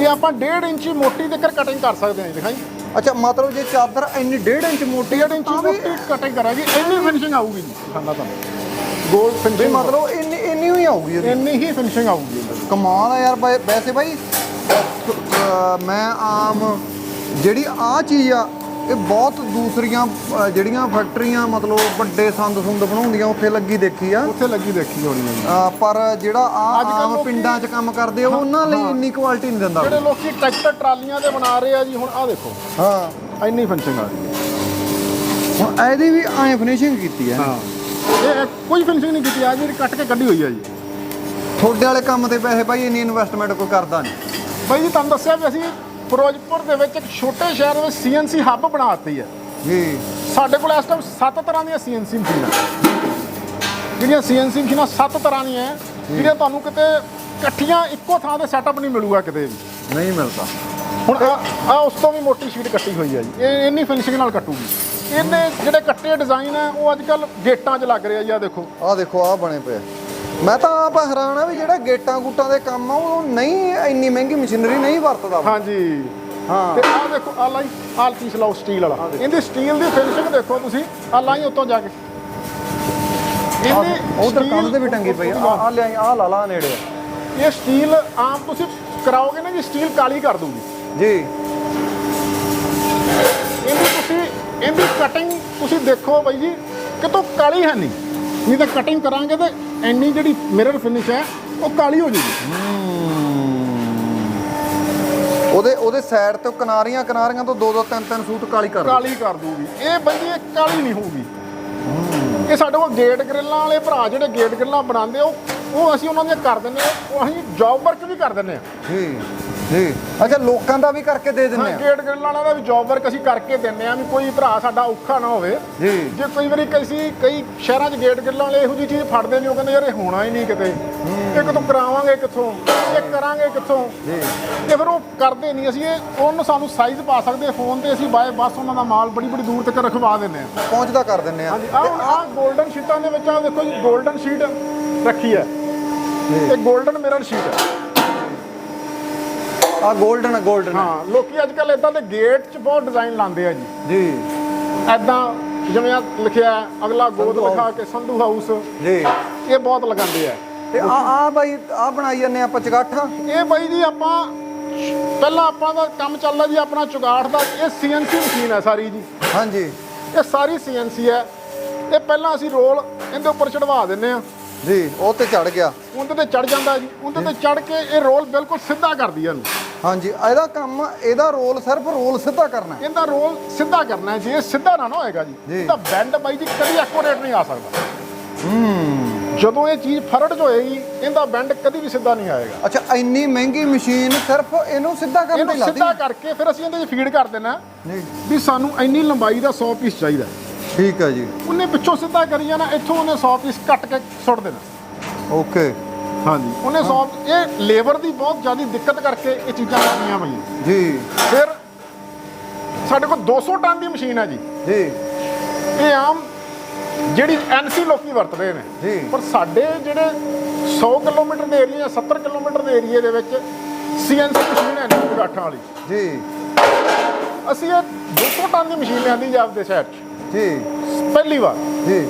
ਇਹ ਆਪਾਂ 1.5 ਇੰਚੀ ਮੋਟੀ ਤੱਕ ਕਟਿੰਗ ਕਰ ਸਕਦੇ ਹਾਂ ਜੀ ਦਿਖਾਈ। ਅੱਛਾ ਮਤਲਬ ਜੇ ਚਾਦਰ ਇੰਨੀ 1.5 ਇੰਚ ਮੋਟੀ 1.5 ਇੰਚੀ ਤਾਂ ਵੀ ਮੋਟੀ ਕਟਿੰਗ ਕਰਾਂਗੇ ਇੰਨੀ ਫਿਨਿਸ਼ਿੰਗ ਆਊਗੀ ਜੀ ਖਾਣਾ ਤੁਹਾਨੂੰ। ਗੋਲਡ ਵੀ ਫਿਨਿਸ਼ਿੰਗ ਮਤਲਬ ਇੰਨੀ ਇੰਨੀ ਹੀ ਆਊਗੀ ਇਹਦੀ। ਇੰਨੀ ਹੀ ਫਿਨਿਸ਼ਿੰਗ ਆਊਗੀ ਇਹਦੇ। ਕਮਾਲ ਆ ਯਾਰ ਬਾਈ ਵੈਸੇ ਬਾਈ ਅਹ, ਮੈਂ ਆਮ ਜਿਹੜੀ ਆ ਚੀਜ਼ ਆ ਇਹ ਬਹੁਤ ਦੂਸਰੀਆਂ ਜਿਹੜੀਆਂ ਫੈਕਟਰੀਆਂ ਮਤਲਬ ਵੱਡੇ ਸੰਦ ਸੁੰਦ ਬਣਾਉਂਦੀਆਂ ਉੱਥੇ ਲੱਗੀ ਦੇਖੀ ਆ। ਉੱਥੇ ਲੱਗੀ ਦੇਖੀ ਹੋਣੀ ਹੈ ਜੀ। ਪਰ ਜਿਹੜਾ ਆ ਆਮ ਲੋਕੀ- ਪਿੰਡਾਂ 'ਚ ਕੰਮ ਕਰਦੇ ਆ ਉਹਨਾਂ ਲਈ ਇੰਨੀ ਕੁਆਲਿਟੀ ਨਹੀਂ ਦਿੰਦਾ। ਜਿਹੜੇ ਲੋਕੀ ਟਰੈਕਟਰ ਟਰਾਲੀਆਂ ਦੇ ਬਣਾ ਰਹੇ ਆ ਜੀ ਹੁਣ ਆਹ ਦੇਖੋ। ਹਾਂ। ਇੰਨੀ ਫਿਨਿਸ਼ਿੰਗ ਆ ਰਹੀ ਹੈ ਹੁਣ ਇਹਦੀ ਵੀ ਐਂ ਫਿਨਿਸ਼ਿੰਗ ਕੀਤੀ ਹੈ ਹਾਂ। ਇਹ ਕੋਈ ਫਿਨਿਸ਼ਿੰਗ ਨਹੀਂ ਕੀਤੀ ਆ ਜਿਹੜੀ ਕੱਟ ਕੇ ਕੱਢੀ ਹੋਈ ਆ ਜੀ। ਤੁਹਾਡੇ ਵਾਲੇ ਕੰਮ ਤੇ ਪੈਸੇ ਬਾਈ ਇੰਨੀ ਇਨਵੈਸਟਮੈਂਟ ਕੋਈ ਕਰਦਾ ਨਹੀਂ। ਬਾਈ ਜੀ ਤੁਹਾਨੂੰ ਦੱਸਿਆ ਵੀ ਅਸੀਂ ਫਿਰੋਜ਼ਪੁਰ ਦੇ ਵਿੱਚ ਇੱਕ ਛੋਟੇ ਸ਼ਹਿਰ ਵਿੱਚ ਸੀਐਨਸੀ ਹੱਬ ਬਣਾਤੀ ਹੈ। ਜੀ। ਸਾਡੇ ਕੋਲ ਇਸ ਟਾਈਮ ਸੱਤ ਤਰ੍ਹਾਂ ਦੀਆਂ ਸੀਐਨਸੀ ਮਸ਼ੀਨਾਂ। ਜਿਹੜੀਆਂ ਸੀਐਨਸੀ ਮਸ਼ੀਨਾਂ ਸੱਤ ਤਰ੍ਹਾਂ ਦੀਆਂ ਹੈ, ਜਿਹੜੀਆਂ ਤੁਹਾਨੂੰ ਕਿਤੇ ਇਕੱਠੀਆਂ ਇੱਕੋ ਥਾਂ ਤੇ ਸੈਟਅਪ ਨਹੀਂ ਮਿਲੂਗਾ ਕਿਤੇ ਵੀ। ਨਹੀਂ ਮਿਲਦਾ। ਹੁਣ ਆ ਉਸ ਤੋਂ ਵੀ ਮੋਟੀ ਸ਼ੀਟ ਕੱਟੀ ਹੋਈ ਹੈ ਜੀ। ਇਹ ਇੰਨੀ ਫਿਨਿਸ਼ਿੰਗ ਨਾਲ ਕੱਟੂਗੀ। ਇਹਨੇ ਜਿਹੜੇ ਕੱਟੇ ਡਿਜ਼ਾਈਨ ਹੈ ਉਹ ਅੱਜ ਕੱਲ ਗੇਟਾਂ 'ਚ ਲੱਗ ਰਿਹਾ ਜੀ ਆ ਦੇਖੋ। ਆਹ ਦੇਖੋ ਆਹ ਬਣੇ ਪਏ। ਆ। ਮੈਂ ਤਾਂ ਆਪ ਹੈਰਾਨ ਆ ਵੀ ਜਿਹੜਾ ਗੇਟਾਂ ਗੂਟਾਂ ਦੇ ਕੰਮ ਆ ਉਹ ਨਹੀਂ ਇੰਨੀ ਮਹਿੰਗੀ ਮਸ਼ੀਨਰੀ ਨਹੀਂ ਵਰਤਦਾ। ਹਾਂਜੀ। ਹਾਂ। ਤੇ ਆਹ ਦੇਖੋ ਆ ਲਾਈ ਆਹ ਪੀਸ ਲਾਓ ਸਟੀਲ ਵਾਲਾ। ਇਹਦੀ ਸਟੀਲ ਦੀ ਫਿਨਿਸ਼ਿੰਗ ਦੇਖੋ ਤੁਸੀਂ ਆ ਲਾਈ ਉੱਤੋਂ ਜਾ ਕੇ। ਇਹਦੀ ਉਧਰ steel ਤੇ ਵੀ ਟੰਗੀ ਪਈ ਆ। ਆ ਲਿਆਈ ਆ ਲਾ ਲਾ ਨੇੜੇ ਇਹ ਸਟੀਲ ਆਮ ਤੁਸੀਂ ਕਰਾਓਗੇ ਨਾ ਜੀ ਸਟੀਲ ਕਾਲੀ ਕਰ ਦੂਗੀ। ਜੀ। ਇਹਦੀ ਤੁਸੀਂ ਇਹਦੀ ਕਟਿੰਗ ਤੁਸੀਂ ਦੇਖੋ ਬਾਈ ਜੀ ਕਿਤੋਂ ਕਾਲੀ ਹੈ ਨਹੀਂ। ਨਹੀਂ ਤਾਂ ਕਟਿੰਗ ਕਰਾਂਗੇ ਤੇ ਇੰਨੀ ਜਿਹੜੀ ਮਿਰਰ ਫਿਨਿਸ਼ ਹੈ ਉਹ ਕਾਲੀ ਹੋ ਜੂਗੀ। ਉਹਦੇ ਉਹਦੇ ਸਾਈਡ ਤੇ ਕਿਨਾਰੀਆਂ ਕਿਨਾਰੀਆਂ ਤੋਂ ਦੋ ਦੋ ਤਿੰਨ ਤਿੰਨ ਸੂਟ ਕਾਲੀ ਕਰ ਦਿਓ। ਕਾਲੀ ਕਰ ਦੂਗੀ ਇਹ ਬਾਈ ਜੀ ਇਹ ਕਾਲੀ ਨਹੀਂ ਹੋਊਗੀ। ਇਹ ਸਾਡੇ ਕੋਲ ਗੇਟ ਗ੍ਰਿਲਾਂ ਵਾਲੇ ਭਰਾ ਜਿਹੜੇ ਗੇਟ ਗ੍ਰਿਲਾਂ ਬਣਾਉਂਦੇ ਉਹ ਉਹ ਅਸੀਂ ਉਹਨਾਂ ਦੀਆਂ ਕਰ ਦਿੰਦੇ ਆ ਉਹ ਅਸੀਂ ਜੌਬ ਵਰਕ ਵੀ ਕਰ ਦਿੰਦੇ ਆ। ਜੀ। ਜੀ। ਅੱਛਾ ਲੋਕਾਂ ਦਾ ਵੀ ਕਰਕੇ ਦੇ ਦਿੰਦੇ ਹਾਂ ਆ। ਗੇਟ ਗ੍ਰਿਲ ਦਾ ਵੀ ਜੌਬ ਵਰਕ ਅਸੀਂ ਕਰਕੇ ਦਿੰਦੇ ਆ ਵੀ ਕੋਈ ਭਰਾ ਸਾਡਾ ਔਖਾ ਨਾ ਹੋਵੇ। ਜੀ। ਜੇ ਕਈ ਵਾਰੀ ਕਈ ਕਈ ਸ਼ਹਿਰਾਂ 'ਚ ਗੇਟ ਗ੍ਰਿਲਾਂ ਵਾਲੇ ਇਹੋ ਜੀ ਚੀਜ਼ ਫੜਦੇ ਨੇ ਉਹ ਕਹਿੰਦੇ ਯਾਰ ਇਹ ਹੋਣਾ ਹੀ ਨਹੀਂ ਕਿਤੇ। ਇਹ ਕਿਤੋਂ ਕਰਾਵਾਂਗੇ ਕਿੱਥੋਂ? ਇਹ ਕਰਾਂਗੇ ਕਿੱਥੋਂ? ਜੀ। ਤੇ ਫਿਰ ਉਹ ਕਰਦੇ ਨਹੀਂ। ਅਸੀਂ ਇਹ ਉਹਨੂੰ ਸਾਨੂੰ ਸਾਈਜ਼ ਪਾ ਸਕਦੇ ਫੋਨ ਤੇ ਅਸੀਂ ਬਾਏ ਬੱਸ ਉਹਨਾਂ ਦਾ ਮਾਲ ਬੜੀ ਬੜੀ ਦੂਰ ਤੱਕ ਰਖਵਾ ਦਿੰਦੇ ਆ। ਪਹੁੰਚਦਾ ਕਰ ਦਿੰਦੇ ਆ। ਹਾਂਜੀ ਆ ਹੁਣ 골ਡਨ ਸ਼ੀਟਾਂ ਦੇ ਵਿੱਚ ਆ ਦੇਖੋ ਜੀ 골ਡਨ ਸ਼ੀਟ ਰੱਖੀ ਹੈ। ਤੇ 골ਡਨ ਮਿਰਰ ਸ਼ੀਟ ਹੈ ਆ 골ਡਨ 골ਡਨ ਹਾਂ ਲੋਕੀ ਅੱਜ ਕੱਲ ਇਦਾਂ ਦੇ ਗੇਟ 'ਚ ਬਹੁਤ ਡਿਜ਼ਾਈਨ ਲਾਉਂਦੇ ਆ ਜੀ। ਜੀ। ਐਦਾਂ ਜਿਵੇਂ ਆ ਲਿਖਿਆ ਅਗਲਾ ਗੋਦ ਲਿਖਾ ਕੇ ਸੰਧੂ ਹਾਊਸ ਜੀ। ਇਹ ਬਹੁਤ ਲਗਾਉਂਦੇ ਆ। ਤੇ ਆ ਆ ਬਾਈ ਆ ਬਣਾਈ ਜਾਂਦੇ ਆਪਾਂ ਚਗਾਠਾਂ? ਇਹ ਬਾਈ ਜੀ ਆਪਾਂ ਪਹਿਲਾਂ ਆਪਾਂ ਦਾ ਕੰਮ ਚੱਲਦਾ ਜੀ ਆਪਣਾ ਚੁਗਾੜ ਦਾ। ਇਹ ਸੀਐਨਸੀ ਮਸ਼ੀਨ ਹੈ ਸਾਰੀ ਜੀ। ਹਾਂਜੀ। ਇਹ ਸਾਰੀ ਸੀਐਨਸੀ ਹੈ। ਇਹ ਪਹਿਲਾਂ ਅਸੀਂ ਰੋਲ ਇਹਦੇ ਉੱਪਰ ਚੜਵਾ ਦਿੰਨੇ ਆ। ਜੀ ਉਹ ਤੇ ਚੜ ਗਿਆ। ਉਹਦੇ ਤੇ ਚੜ ਜਾਂਦਾ ਜੀ। ਉਹਦੇ ਤੇ ਚੜ ਕੇ ਇਹ ਰੋਲ ਬਿਲਕੁਲ ਸਿੱਧਾ ਕਰਦੀ ਹੈ ਇਹਨੂੰ। ਹਾਂਜੀ ਇਹਦਾ ਕੰਮ ਇਹਦਾ ਰੋਲ ਸਿਰਫ ਰੋਲ ਸਿੱਧਾ ਕਰਨਾ ਹੈ। ਇਹਦਾ ਰੋਲ ਸਿੱਧਾ ਕਰਨਾ ਹੈ ਜੇ ਇਹ ਸਿੱਧਾ ਨਾ ਨਾ ਹੋਏਗਾ ਜੀ। ਇਹਦਾ ਬੈਂਡ ਬਾਈ ਜੀ ਕਦੀ ਐਕੂਰੇਟ ਨਹੀਂ ਆ ਸਕਦਾ। ਜਦੋਂ ਇਹ ਚੀਜ਼ ਫਰੜ 'ਚ ਹੋਏਗੀ ਇਹਦਾ ਬੈਂਡ ਕਦੀ ਵੀ ਸਿੱਧਾ ਨਹੀਂ ਆਏਗਾ। ਅੱਛਾ ਇੰਨੀ ਮਹਿੰਗੀ ਮਸ਼ੀਨ ਸਿਰਫ ਇਹਨੂੰ ਸਿੱਧਾ ਕਰਨ ਤੇ ਲਾਦੀ ਸਿੱਧਾ ਕਰਕੇ ਫਿਰ ਅਸੀਂ ਇਹਦੇ 'ਚ ਫੀਡ ਕਰ ਦੇਣਾ। ਜੀ। ਵੀ ਸਾਨੂੰ ਇੰਨੀ ਲੰਬਾਈ ਦਾ 100 ਪੀਸ ਚਾਹੀਦਾ। ਠੀਕ ਹੈ ਜੀ। ਉਹਨੇ ਪਿੱਛੋਂ ਸਿੱਧਾ ਕਰੀ ਜਾਣਾ ਇੱਥੋਂ ਉਹਨੇ 100 ਪੀਸ ਕੱਟ ਕੇ ਸੁੱਟ ਦੇਣਾ। ਓਕੇ ਹਾਂਜੀ। ਉਹਨੇ 100 ਇਹ ਲੇਬਰ ਦੀ ਬਹੁਤ ਜ਼ਿਆਦਾ ਦਿੱਕਤ ਕਰਕੇ ਇਹ ਚੀਜ਼ਾਂ ਲੱਗੀਆਂ ਪਈਆਂ। ਜੀ। ਫਿਰ ਸਾਡੇ ਕੋਲ 200 ਟਨ ਦੀ ਮਸ਼ੀਨ ਹੈ ਜੀ। ਜੀ। ਇਹ ਆਮ ਜਿਹੜੀ ਐਨਸੀ ਲੋਕੀ ਵਰਤਦੇ ਨੇ। ਜੀ। ਪਰ ਸਾਡੇ ਜਿਹੜੇ 100 ਕਿਲੋਮੀਟਰ ਦੇ ਏਰੀਆ ਜਾਂ 70 ਕਿਲੋਮੀਟਰ ਦੇ ਏਰੀਆ ਦੇ ਵਿੱਚ ਸੀਐਨਸੀ ਮਸ਼ੀਨ ਹੈ ਨਹੀਂ ਗਾਠਾਂ ਵਾਲੀ। ਜੀ। ਅਸੀਂ ਇਹ 200 ਟਨ ਦੀ ਮਸ਼ੀਨ ਲਿਆਂਦੀ ਜੀ ਆਪਦੇ ਸ਼ਹਿਰ 'ਚ। ਜੀ। ਪਹਿਲੀ ਵਾਰ। ਜੀ।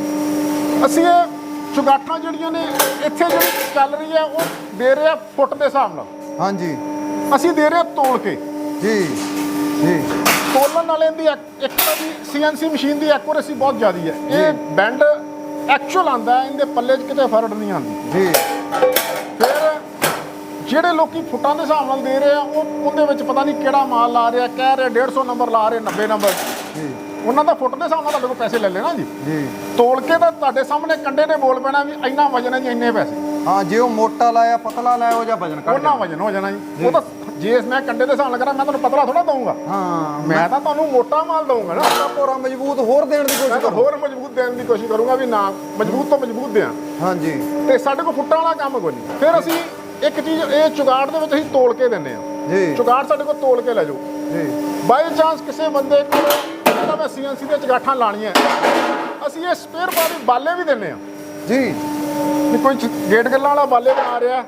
ਅਸੀਂ ਇਹ ਚੁਗਾਠਾਂ ਜਿਹੜੀਆਂ ਨੇ ਇੱਥੇ ਜਿਹੜੀ ਚੱਲ ਰਹੀ ਹੈ ਉਹ ਦੇ ਰਹੇ ਆ ਫੁੱਟ ਦੇ ਹਿਸਾਬ ਨਾਲ। ਹਾਂਜੀ। ਅਸੀਂ ਦੇ ਰਹੇ ਹਾਂ ਤੋਲ ਕੇ। ਜੀ। ਜੀ। ਤੋਲਣ ਵਾਲੇ ਦੀ ਇੱਕ ਤਾਂ ਦੀ ਸੀਐਨਸੀ ਮਸ਼ੀਨ ਦੀ ਐਕੂਰੇਸੀ ਬਹੁਤ ਜ਼ਿਆਦੀ ਹੈ। ਇਹ ਬੈਂਡ ਐਕਚੁਅਲ ਆਂਦਾ ਹੈ ਇਹਦੇ ਪੱਲੇ 'ਚ ਕਿਤੇ ਫ਼ਰਕ ਨਹੀਂ ਆਉਂਦੀ। ਜੀ। ਫਿਰ ਜਿਹੜੇ ਲੋਕੀ ਫੁੱਟਾਂ ਦੇ ਹਿਸਾਬ ਨਾਲ ਦੇ ਰਹੇ ਆ ਉਹ ਉਹਦੇ ਵਿੱਚ ਪਤਾ ਨਹੀਂ ਕਿਹੜਾ ਮਾਲ ਲਾ ਰਿਹਾ ਕਹਿ ਰਹੇ 150 ਨੰਬਰ ਲਾ ਰਹੇ 90 ਨੰਬਰ। ਜੀ। ਉਹਨਾਂ ਦਾ ਫੁੱਟ ਦੇ ਹਿਸਾਬ ਨਾਲ ਤੁਹਾਡੇ ਕੋਲ ਪੈਸੇ ਲੈ ਲੈਣਾ ਜੀ। ਜੀ। ਤੋਲ ਕੇ ਤਾਂ ਤੁਹਾਡੇ ਸਾਹਮਣੇ ਕੰਡੇ ਨੇ ਬੋਲ ਪੈਣਾ ਵੀ ਇੰਨਾ ਵਜਨ ਹੈ ਜੀ ਇੰਨੇ ਪੈਸੇ। ਹਾਂ ਜੇ ਉਹ ਮੋਟਾ ਲਾਇਆ ਪਤਲਾ ਲਾਇਆ ਉਹ ਜਾਂ ਵਜਨ ਕੱਢ ਉਹਨਾਂ ਵਜਨ ਹੋ ਜਾਣਾ ਜੀ। ਉਹ ਤਾਂ ਜੇ ਮੈਂ ਕੰਡੇ ਦੇ ਹਿਸਾਬ ਨਾਲ ਕਰਾਂ ਮੈਂ ਤੁਹਾਨੂੰ ਪਤਲਾ ਥੋੜਾ ਦਊਂਗਾ। ਹਾਂ ਮੈਂ ਤਾਂ ਤੁਹਾਨੂੰ ਮੋਟਾ ਮਾਲ ਦਊਂਗਾ ਨਾ। ਮੈਂ ਪੂਰਾ ਮਜ਼ਬੂਤ ਹੋਰ ਦੇਣ ਦੀ ਕੋਸ਼ਿਸ਼ ਕਰੂੰ। ਹੋਰ ਮਜ਼ਬੂਤ ਦੇਣ ਦੀ ਕੋਸ਼ਿਸ਼ ਕਰੂੰਗਾ ਵੀ ਨਾ ਮਜ਼ਬੂਤ ਤੋਂ ਮਜ਼ਬੂਤ ਦਿਆਂ ਹਾਂਜੀ। ਤੇ ਸਾਡੇ ਕੋਲ ਫੁੱਟਾਂ ਵਾਲਾ ਕੰਮ ਕੋਈ ਨਹੀਂ। ਫਿਰ ਅਸੀਂ ਇੱਕ ਚੀਜ਼ ਇਹ ਚੁਗਾੜ ਦੇ ਵਿੱਚ ਅਸੀਂ ਤੋਲ ਕੇ ਦਿੰਦੇ ਆ ਜੀ। ਚੁਗਾੜ ਸਾਡੇ ਕੋਲ ਤੋਲ ਕੇ ਲੈ ਜਾਓ। ਜੀ। ਬਾਈ ਚਾਂਸ ਕਿਸੇ ਬੰਦੇ ਕੋਲ ਕਹਿੰਦਾ ਮੈਂ ਸੀਐਨਸੀ ਦੇ ਚਗਾਠਾਂ ਲਾਣੀਆਂ ਅਸੀਂ ਇਹ ਸਪੇਅਰ ਬਾਡੀ ਬਾਲੇ ਵੀ ਦਿੰਦੇ ਆ ਜੀ। ਵੀ ਕੋਈ ਗੇਟ ਗੱਲਾਂ ਵਾਲਾ ਬਾਲੇ ਬਣਾ ਰਿਹਾ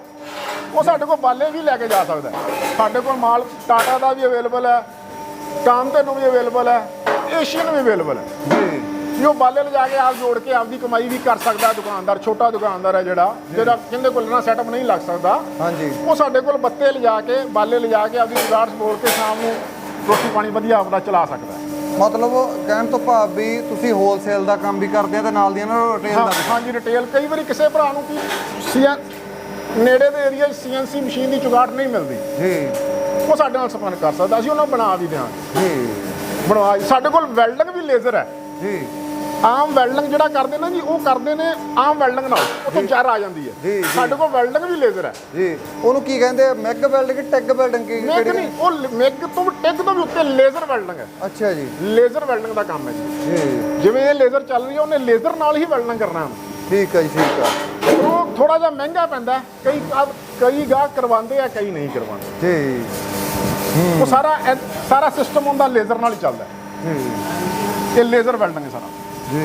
ਉਹ ਸਾਡੇ ਕੋਲ ਬਾਲੇ ਵੀ ਲੈ ਕੇ ਜਾ ਸਕਦਾ। ਸਾਡੇ ਕੋਲ ਮਾਲ ਟਾਟਾ ਦਾ ਵੀ ਅਵੇਲੇਬਲ ਹੈ ਕਾਮਤੇ ਨੂੰ ਵੀ ਅਵੇਲੇਬਲ ਹੈ ਏਸ਼ੀਅਨ ਵੀ ਅਵੇਲੇਬਲ ਹੈ। ਜੀ। ਵੀ ਉਹ ਬਾਲੇ ਲਿਜਾ ਕੇ ਆਪ ਜੋੜ ਕੇ ਆਪਦੀ ਕਮਾਈ ਵੀ ਕਰ ਸਕਦਾ ਦੁਕਾਨਦਾਰ ਛੋਟਾ ਦੁਕਾਨਦਾਰ ਹੈ ਜਿਹੜਾ ਜਿਹੜਾ ਕਿੰਦੇ ਕੋਲ ਨਾ ਸੈਟਅਪ ਨਹੀਂ ਲੱਗ ਸਕਦਾ। ਹਾਂਜੀ। ਉਹ ਸਾਡੇ ਕੋਲ ਬੱਤੇ ਲਿਜਾ ਕੇ ਬਾਲੇ ਲਿਜਾ ਕੇ ਆਪਦੀ ਗੁਜ਼ਾਰ ਬੋਲ ਕੇ ਸ਼ਾਮ ਨੂੰ ਰੋਟੀ ਪਾਣੀ ਵਧੀਆ ਆਪਣਾ ਚਲਾ ਸਕਦਾ ਮਤਲਬ ਕਹਿਣ ਤੋਂ ਭਾਵ ਵੀ ਤੁਸੀਂ ਹੋਲਸੇਲ ਦਾ ਕੰਮ ਵੀ ਕਰਦੇ ਆ ਤੇ ਨਾਲ ਦੀ ਨਾਲ ਰਿਟੇਲ ਹਾਂ ਦਾ ਵੀ। ਹਾਂਜੀ ਰਿਟੇਲ ਕਈ ਵਾਰੀ ਕਿਸੇ ਭਰਾ ਨੂੰ ਕੀ ਸੀਐਨ ਨੇੜੇ ਦੇ ਏਰੀਆ 'ਚ ਸੀਐਨਸੀ ਮਸ਼ੀਨ ਦੀ ਚੁਗਾਟ ਨਹੀਂ ਮਿਲਦੀ। ਜੀ। ਉਹ ਸਾਡੇ ਨਾਲ ਸੰਪਰਕ ਕਰ ਸਕਦਾ ਅਸੀਂ ਉਹਨਾਂ ਨੂੰ ਬਣਾ ਵੀ ਦਿਆਂਗੇ। ਜੀ। ਬਣਵਾ ਸਾਡੇ ਕੋਲ ਵੈਲਡਿੰਗ ਵੀ ਲੇਜ਼ਰ ਹੈ। ਜੀ। ਆਮ ਵੈਲਡਿੰਗ ਜਿਹੜਾ ਕਰਦੇ ਨੇ ਜੀ ਉਹ ਕਰਦੇ ਨੇ ਆਮ ਵੈਲਡਿੰਗ ਨਾਲ। ਉਹ ਤੋਂ ਜ਼ਰ ਆ ਜਾਂਦੀ ਹੈ। ਸਾਡੇ ਕੋਲ ਵੈਲਡਿੰਗ ਵੀ ਲੇਜ਼ਰ ਹੈ। ਜੀ। ਉਹਨੂੰ ਕੀ ਕਹਿੰਦੇ ਆ? ਮੈਗ ਵੈਲਡਿੰਗ ਟੈਗ ਵੈਲਡਿੰਗ ਕੀ ਮੇਗ ਨਹੀਂ ਉਹ ਮੇਗ ਤੋਂ ਵੀ ਟਿਕ ਤੋਂ ਵੀ ਉੱਤੇ ਲੇਜ਼ਰ ਵੈਲਡਿੰਗ ਹੈ। ਅੱਛਾ ਜੀ। ਲੇਜ਼ਰ ਵੈਲਡਿੰਗ ਦਾ ਕੰਮ ਹੈ ਜੀ। ਜਿਵੇਂ ਇਹ ਲੇਜ਼ਰ ਚੱਲ ਰਹੀ ਹੈ ਉਹਨੇ ਲੇਜ਼ਰ ਨਾਲ ਹੀ ਵੈਲਡਿੰਗ ਕਰਨਾ ਹੈ। ਠੀਕ ਹੈ ਜੀ ਠੀਕ ਹੈ। ਉਹ ਥੋੜਾ ਜਿਹਾ ਮਹਿੰਗਾ ਪੈਂਦਾ। ਕਈ ਕਈ ਗਾਹਕ ਕਰਵਾਉਂਦੇ ਆ ਕਈ ਨਹੀਂ ਕਰਵਾਉਂਦੇ। ਜੀ। ਉਹ ਸਾਰਾ ਸਾਰਾ ਸਿਸਟਮ ਹੁੰਦਾ ਲੇਜ਼ਰ ਨਾਲ ਹੀ ਚੱਲਦਾ ਹੈ। ਜੀ। ਇਹ ਲੇਜ਼ਰ ਵੈਲਡਿੰਗ ਹੈ ਸਾਰਾ। ਜੀ।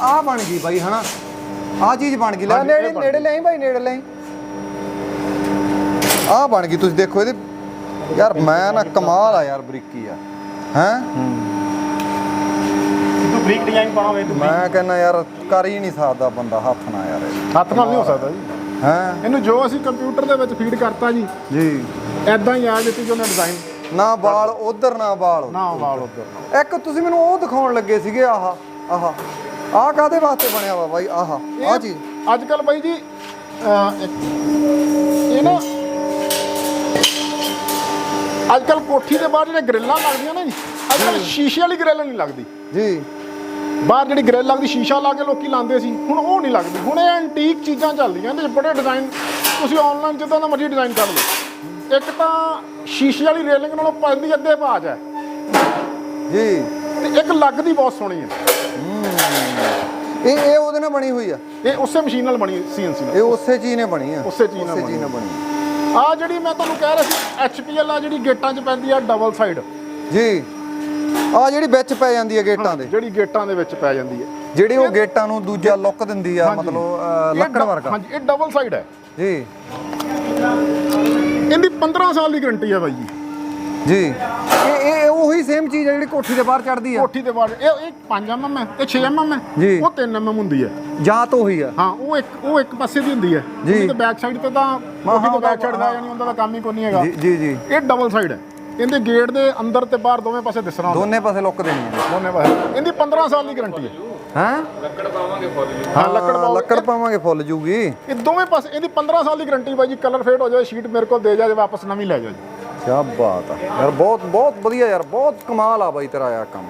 ਆ ਬਣ ਗਈ ਬਾਈ ਹਨਾ? ਆ ਚੀਜ਼ ਬਣ ਗਈ। ਲੈ ਹਾਂਜੀ, ਇਹ ਨੇੜੇ ਬਣ ਨੇੜੇ। ਲੈ ਬਾਈ ਨੇੜੇ ਲੈ ਆ ਬਣ ਗਈ। ਤੁਸੀਂ ਦੇਖੋ ਇਹਦੇ ਯਾਰ ਮੈਂ ਨਾ ਕਮਾਲ ਆ ਯਾਰ ਬਰੀਕੀ ਆ। ਹੈ? ਤੂੰ ਬਰੀਕ ਡਿਜ਼ਾਈਨ ਪਾਉਣਾ ਹੋਵੇ ਤੂੰ ਮੈਂ ਕਹਿੰਦਾ ਯਾਰ ਕਰ ਹੀ ਨਹੀਂ ਸਕਦਾ ਬੰਦਾ ਹੱਥ ਨਾਲ ਯਾਰ। ਹੱਥ ਨਾਲ ਨਹੀਂ ਹੋ ਸਕਦਾ ਜੀ। ਹੈ? ਇਹਨੂੰ ਜੋ ਅਸੀਂ ਕੰਪਿਊਟਰ ਦੇ ਵਿੱਚ ਫੀਡ ਕਰਤਾ ਜੀ ਜੀ। ਐਦਾਂ ਹੀ ਆ ਜਿੱਤੀ ਜੋ ਨੇ ਡਿਜ਼ਾਈਨ ਨਾ ਬਾਲ ਉਧਰ ਨਾ ਬਾਲ ਉੱਧਰ। ਨਾ ਵਾਲ ਉੱਧਰ। ਇੱਕ ਤੁਸੀਂ ਮੈਨੂੰ ਉਹ ਦਿਖਾਉਣ ਲੱਗੇ ਸੀਗੇ ਆਹ। ਆਹ। ਆਹ ਕਾਦੇ ਵਾਸਤੇ ਬਣਿਆ ਵਾ ਬਾਈ? ਆਹ। ਆਹ ਚੀਜ਼। ਅੱਜ ਕੱਲ ਬਾਈ ਜੀ ਅਹ, ਇਹ ਨਾ ਅੱਜ ਕੱਲ ਕੋਠੀ ਦੇ ਬਾਹਰ ਜਿਹੜੇ ਗ੍ਰਿਲਾਂ ਲੱਗਦੀਆਂ ਨੇ ਜੀ ਅੱਜ ਕੱਲ ਸ਼ੀਸ਼ੇ ਵਾਲੀ ਗ੍ਰਿਲ ਨਹੀਂ ਲੱਗਦੀ। ਜੀ। ਬਾਹਰ ਜਿਹੜੀ ਗ੍ਰਿਲ ਲੱਗਦੀ ਸ਼ੀਸ਼ਾ ਲਾ ਕੇ ਲੋਕੀ ਲਾਉਂਦੇ ਸੀ ਹੁਣ ਉਹ ਨਹੀਂ ਲੱਗਦੀ। ਹੁਣ ਇਹ ਐਂਟੀਕ ਚੀਜ਼ਾਂ ਚੱਲਦੀਆਂ ਇਹਦੇ 'ਚ ਬੜੇ ਡਿਜ਼ਾਈਨ ਤੁਸੀਂ ਆਨਲਾਈਨ ਜਿੱਦਾਂ ਦਾ ਮਰਜ਼ੀ ਡਿਜ਼ਾਈਨ ਕਰ ਲਓ। ਇੱਕ ਤਾਂ ਸ਼ੀਸ਼ੇ ਵਾਲੀ ਰੇਲਿੰਗ ਨਾਲੋਂ ਪੈਂਦੀ ਅੱਧੇ ਭਾਜ ਹੈ। ਜੀ। ਤੇ ਇੱਕ ਲੱਗਦੀ ਬਹੁਤ ਸੋਹਣੀ ਹੈ। ਇਹ ਇਹ ਉਹਦੇ ਨਾਲ ਬਣੀ ਹੋਈ ਆ। ਇਹ ਉਸੇ ਮਸ਼ੀਨ ਨਾਲ ਬਣੀ ਸੀਐਨਸੀ ਨਾਲ। ਇਹ ਉਸੇ ਚੀਜ਼ ਨੇ ਬਣੀ ਆ। ਉਸੇ ਚੀਜ਼ ਨਾਲ ਨਾਲ ਬਣੀ ਆ। ਜਿਹੜੀ ਮੈਂ ਤੁਹਾਨੂੰ ਕਹਿ ਰਿਹਾ ਸੀ ਐਚਪੀਐਲ ਆ ਜਿਹੜੀ ਗੇਟਾਂ 'ਚ ਪੈਂਦੀ ਆ ਡਬਲ ਸਾਈਡ। ਜੀ। ਆ ਜਿਹੜੀ ਵਿੱਚ ਪੈ ਜਾਂਦੀ ਹੈ ਗੇਟਾਂ ਦੇ। ਜਿਹੜੀ ਗੇਟਾਂ ਦੇ ਵਿੱਚ ਪੈ ਜਾਂਦੀ ਹੈ ਜਿਹੜੀ ਉਹ ਗੇਟਾਂ ਨੂੰ ਦੂਜਾ ਲੁੱਕ ਦਿੰਦੀ ਆ। ਮਤਲਬ ਇਹ ਲੱਕੜ ਡ- ਵਰਗਾ। ਹਾਂਜੀ ਇਹ ਡਬਲ ਸਾਈਡ ਹੈ। ਜੀ। ਇਹਦੀ 15 ਸਾਲ ਦੀ ਗਾਰੰਟੀ ਹੈ ਬਾਈ ਜੀ। ਜੀ। ਇਹ ਉਹੀ ਸੇਮ ਚੀਜ਼ ਹੈ ਜਿਹੜੀ ਕੋਠੀ ਦੇ ਬਾਹਰ ਚੜਦੀ ਆ ਕੋਠੀ ਦੇ ਬਾਅਦ ਇਹ ਇਹ 5 mm ਹੈ ਇਹ 6 mm ਹੈ। ਜੀ। ਉਹ 3 mm ਹੁੰਦੀ ਹੈ। ਜਾਂ ਤਾਂ ਉਹੀ ਆ ਹਾਂ ਉਹ ਇੱਕ ਉਹ ਇੱਕ ਪਾਸੇ ਦੀ ਹੁੰਦੀ ਹੈ। ਜੀ। ਉਹਦੀ ਤੇ ਬੈਕ ਸਾਈਡ ਤੇ ਤਾਂ ਕੋਠੀ ਤੋਂ ਉਹਦਾ- ਬੈਕ ਸਾਈਡ ਦਾ ਯਾਨੀ ਉਹਦਾ ਤਾਂ ਕੰਮ ਹੀ ਕੋਈ ਨਹੀਂ ਹੈਗਾ। ਜੀ ਜੀ ਜੀ। ਇਹ ਡਬਲ ਸਾਈਡ ਹੈ। ਇਹਦੇ ਗੇਟ ਦੇ ਅੰਦਰ ਤੇ ਬਾਹਰ ਦੋਵੇਂ ਪਾਸੇ ਦਿਸਣਾ ਹੁੰਦਾ। ਦੋਨੇ ਪਾਸੇ ਲੁੱਕ ਦੇਣੀ ਆ ਦੋਨੇ ਪਾਸੇ। ਇਹਦੀ 15 ਸਾਲ ਦੀ ਗਾਰੰਟੀ ਹੈ। ਹੈ? ਲੱਕੜ ਪਾਵਾਂਗੇ ਫੁੱਲ ਜੀ। ਹਾਂ ਲੱਕੜ ਪਾਓ ਲੱਕੜ ਪਾਵਾਂਗੇ ਫੁੱਲ ਜੂਗੀ। ਇਹ ਦੋਵੇਂ ਪਾਸੇ ਇਹਦੀ 15 ਸਾਲ ਦੀ ਗਾਰੰਟੀ ਬਾਈ ਜੀ ਕਲਰ ਫੇਡ ਹੋ ਜਾਏ ਸ਼ੀਟ ਮੇਰੇ ਕੋਲ ਦੇ ਜਾ ਜੇ ਵਾਪਸ ਨਵੀਂ ਲੈ ਜਾਓ ਜੀ। ਕਿਆ ਬਾਤ ਆ। ਯਾਰ ਬਹੁਤ ਬਹੁਤ ਵਧੀਆ ਯਾਰ, ਬਹੁਤ ਕਮਾਲ ਆ ਬਾਈ ਤੇਰਾ ਆ ਕੰਮ।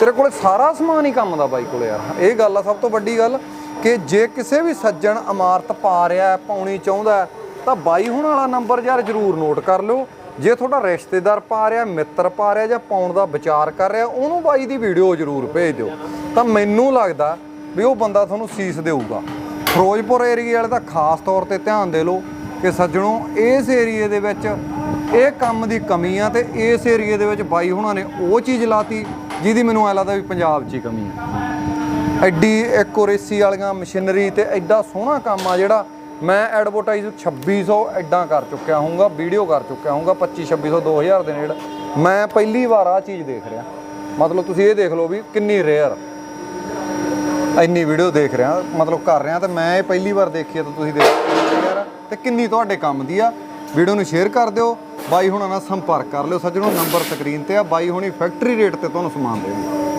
ਤੇਰੇ ਕੋਲੇ ਸਾਰਾ ਸਮਾਨ ਹੀ ਕੰਮ ਦਾ ਬਾਈ ਕੋਲੇ ਯਾਰ। ਇਹ ਗੱਲ ਆ ਸਭ ਤੋਂ ਵੱਡੀ ਗੱਲ ਕਿ ਜੇ ਕਿਸੇ ਵੀ ਸੱਜਣ ਇਮਾਰਤ ਪਾ ਰਿਹਾ ਪਾਉਣੀ ਚਾਹੁੰਦਾ ਤਾਂ ਬਾਈ ਹੁਣ ਵਾਲਾ ਨੰਬਰ ਯਾਰ ਜਰੂਰ ਨੋਟ ਕਰ ਲਿਓ। ਜੇ ਤੁਹਾਡਾ ਰਿਸ਼ਤੇਦਾਰ ਪਾ ਰਿਹਾ, ਮਿੱਤਰ ਪਾ ਰਿਹਾ ਜਾਂ ਪਾਉਣ ਦਾ ਵਿਚਾਰ ਕਰ ਰਿਹਾ, ਉਹਨੂੰ ਬਾਈ ਦੀ ਵੀਡੀਓ ਜਰੂਰ ਭੇਜ ਦਿਓ। ਤਾਂ ਮੈਨੂੰ ਲੱਗਦਾ ਵੀ ਉਹ ਬੰਦਾ ਤੁਹਾਨੂੰ ਸੀਸ ਦੇਊਗਾ। ਫਿਰੋਜ਼ਪੁਰ ਏਰੀਏ ਵਾਲੇ ਦਾ ਖਾਸ ਤੌਰ ਤੇ ਧਿਆਨ ਦੇ ਲਓ ਕਿ ਸੱਜਣੋ, ਇਸ ਏਰੀਏ ਦੇ ਵਿੱਚ ਇਹ ਕੰਮ ਦੀ ਕਮੀ ਆ ਤੇ ਇਸ ਏਰੀਏ ਦੇ ਵਿੱਚ ਬਾਈ ਹੁਣਾਂ ਨੇ ਉਹ ਚੀਜ਼ ਲਾਤੀ, ਜਿਹਦੀ ਮੈਨੂੰ ਐ ਲੱਗਦਾ ਵੀ ਪੰਜਾਬ 'ਚ ਹੀ ਕਮੀ ਆ। ਐਡੀ ਐਕੂਰੇਸੀ ਵਾਲੀਆਂ ਮਸ਼ੀਨਰੀ ਤੇ ਐਡਾ ਸੋਹਣਾ ਕੰਮ ਆ ਜਿਹੜਾ ਮੈਂ ਐਡਵਰਟਾਈਜ਼ 2600 ਐਡਾਂ ਕਰ ਚੁੱਕਿਆ ਹੋਊਗਾ ਵੀਡੀਓ ਕਰ ਚੁੱਕਿਆ ਹੋਊਗਾ 25 2600 2000 ਦੇ ਨੇੜ। ਮੈਂ ਪਹਿਲੀ ਵਾਰ ਆ ਚੀਜ਼ ਦੇਖ ਰਿਹਾ। ਮਤਲਬ ਤੁਸੀਂ ਇਹ ਦੇਖ ਲਓ ਵੀ ਕਿੰਨੀ ਰੇਅਰ ਇੰਨੀ ਵੀਡੀਓ ਦੇਖ ਰਿਹਾ, ਮਤਲਬ ਕਰ ਰਿਹਾ ਤੇ ਮੈਂ ਇਹ ਪਹਿਲੀ ਵਾਰ ਦੇਖੀ ਆ ਤਾਂ ਤੁਸੀਂ ਦੇਖ ਯਾਰ, ਤੇ ਕਿੰਨੀ ਤੁਹਾਡੇ ਕੰਮ ਦੀ ਆ। ਵੀਡੀਓ ਨੂੰ ਸ਼ੇਅਰ ਕਰ ਦਿਓ। ਬਾਈ ਹੁਣਾਂ ਨਾਲ ਸੰਪਰਕ ਕਰ ਲਿਓ। ਸੱਜਣੋ, ਨੰਬਰ ਸਕਰੀਨ ਤੇ ਆ। ਬਾਈ ਹੁਣੀ ਫੈਕਟਰੀ ਰੇਟ ਤੇ ਤੁਹਾਨੂੰ ਸਮਾਨ ਦੇਣਗੇ।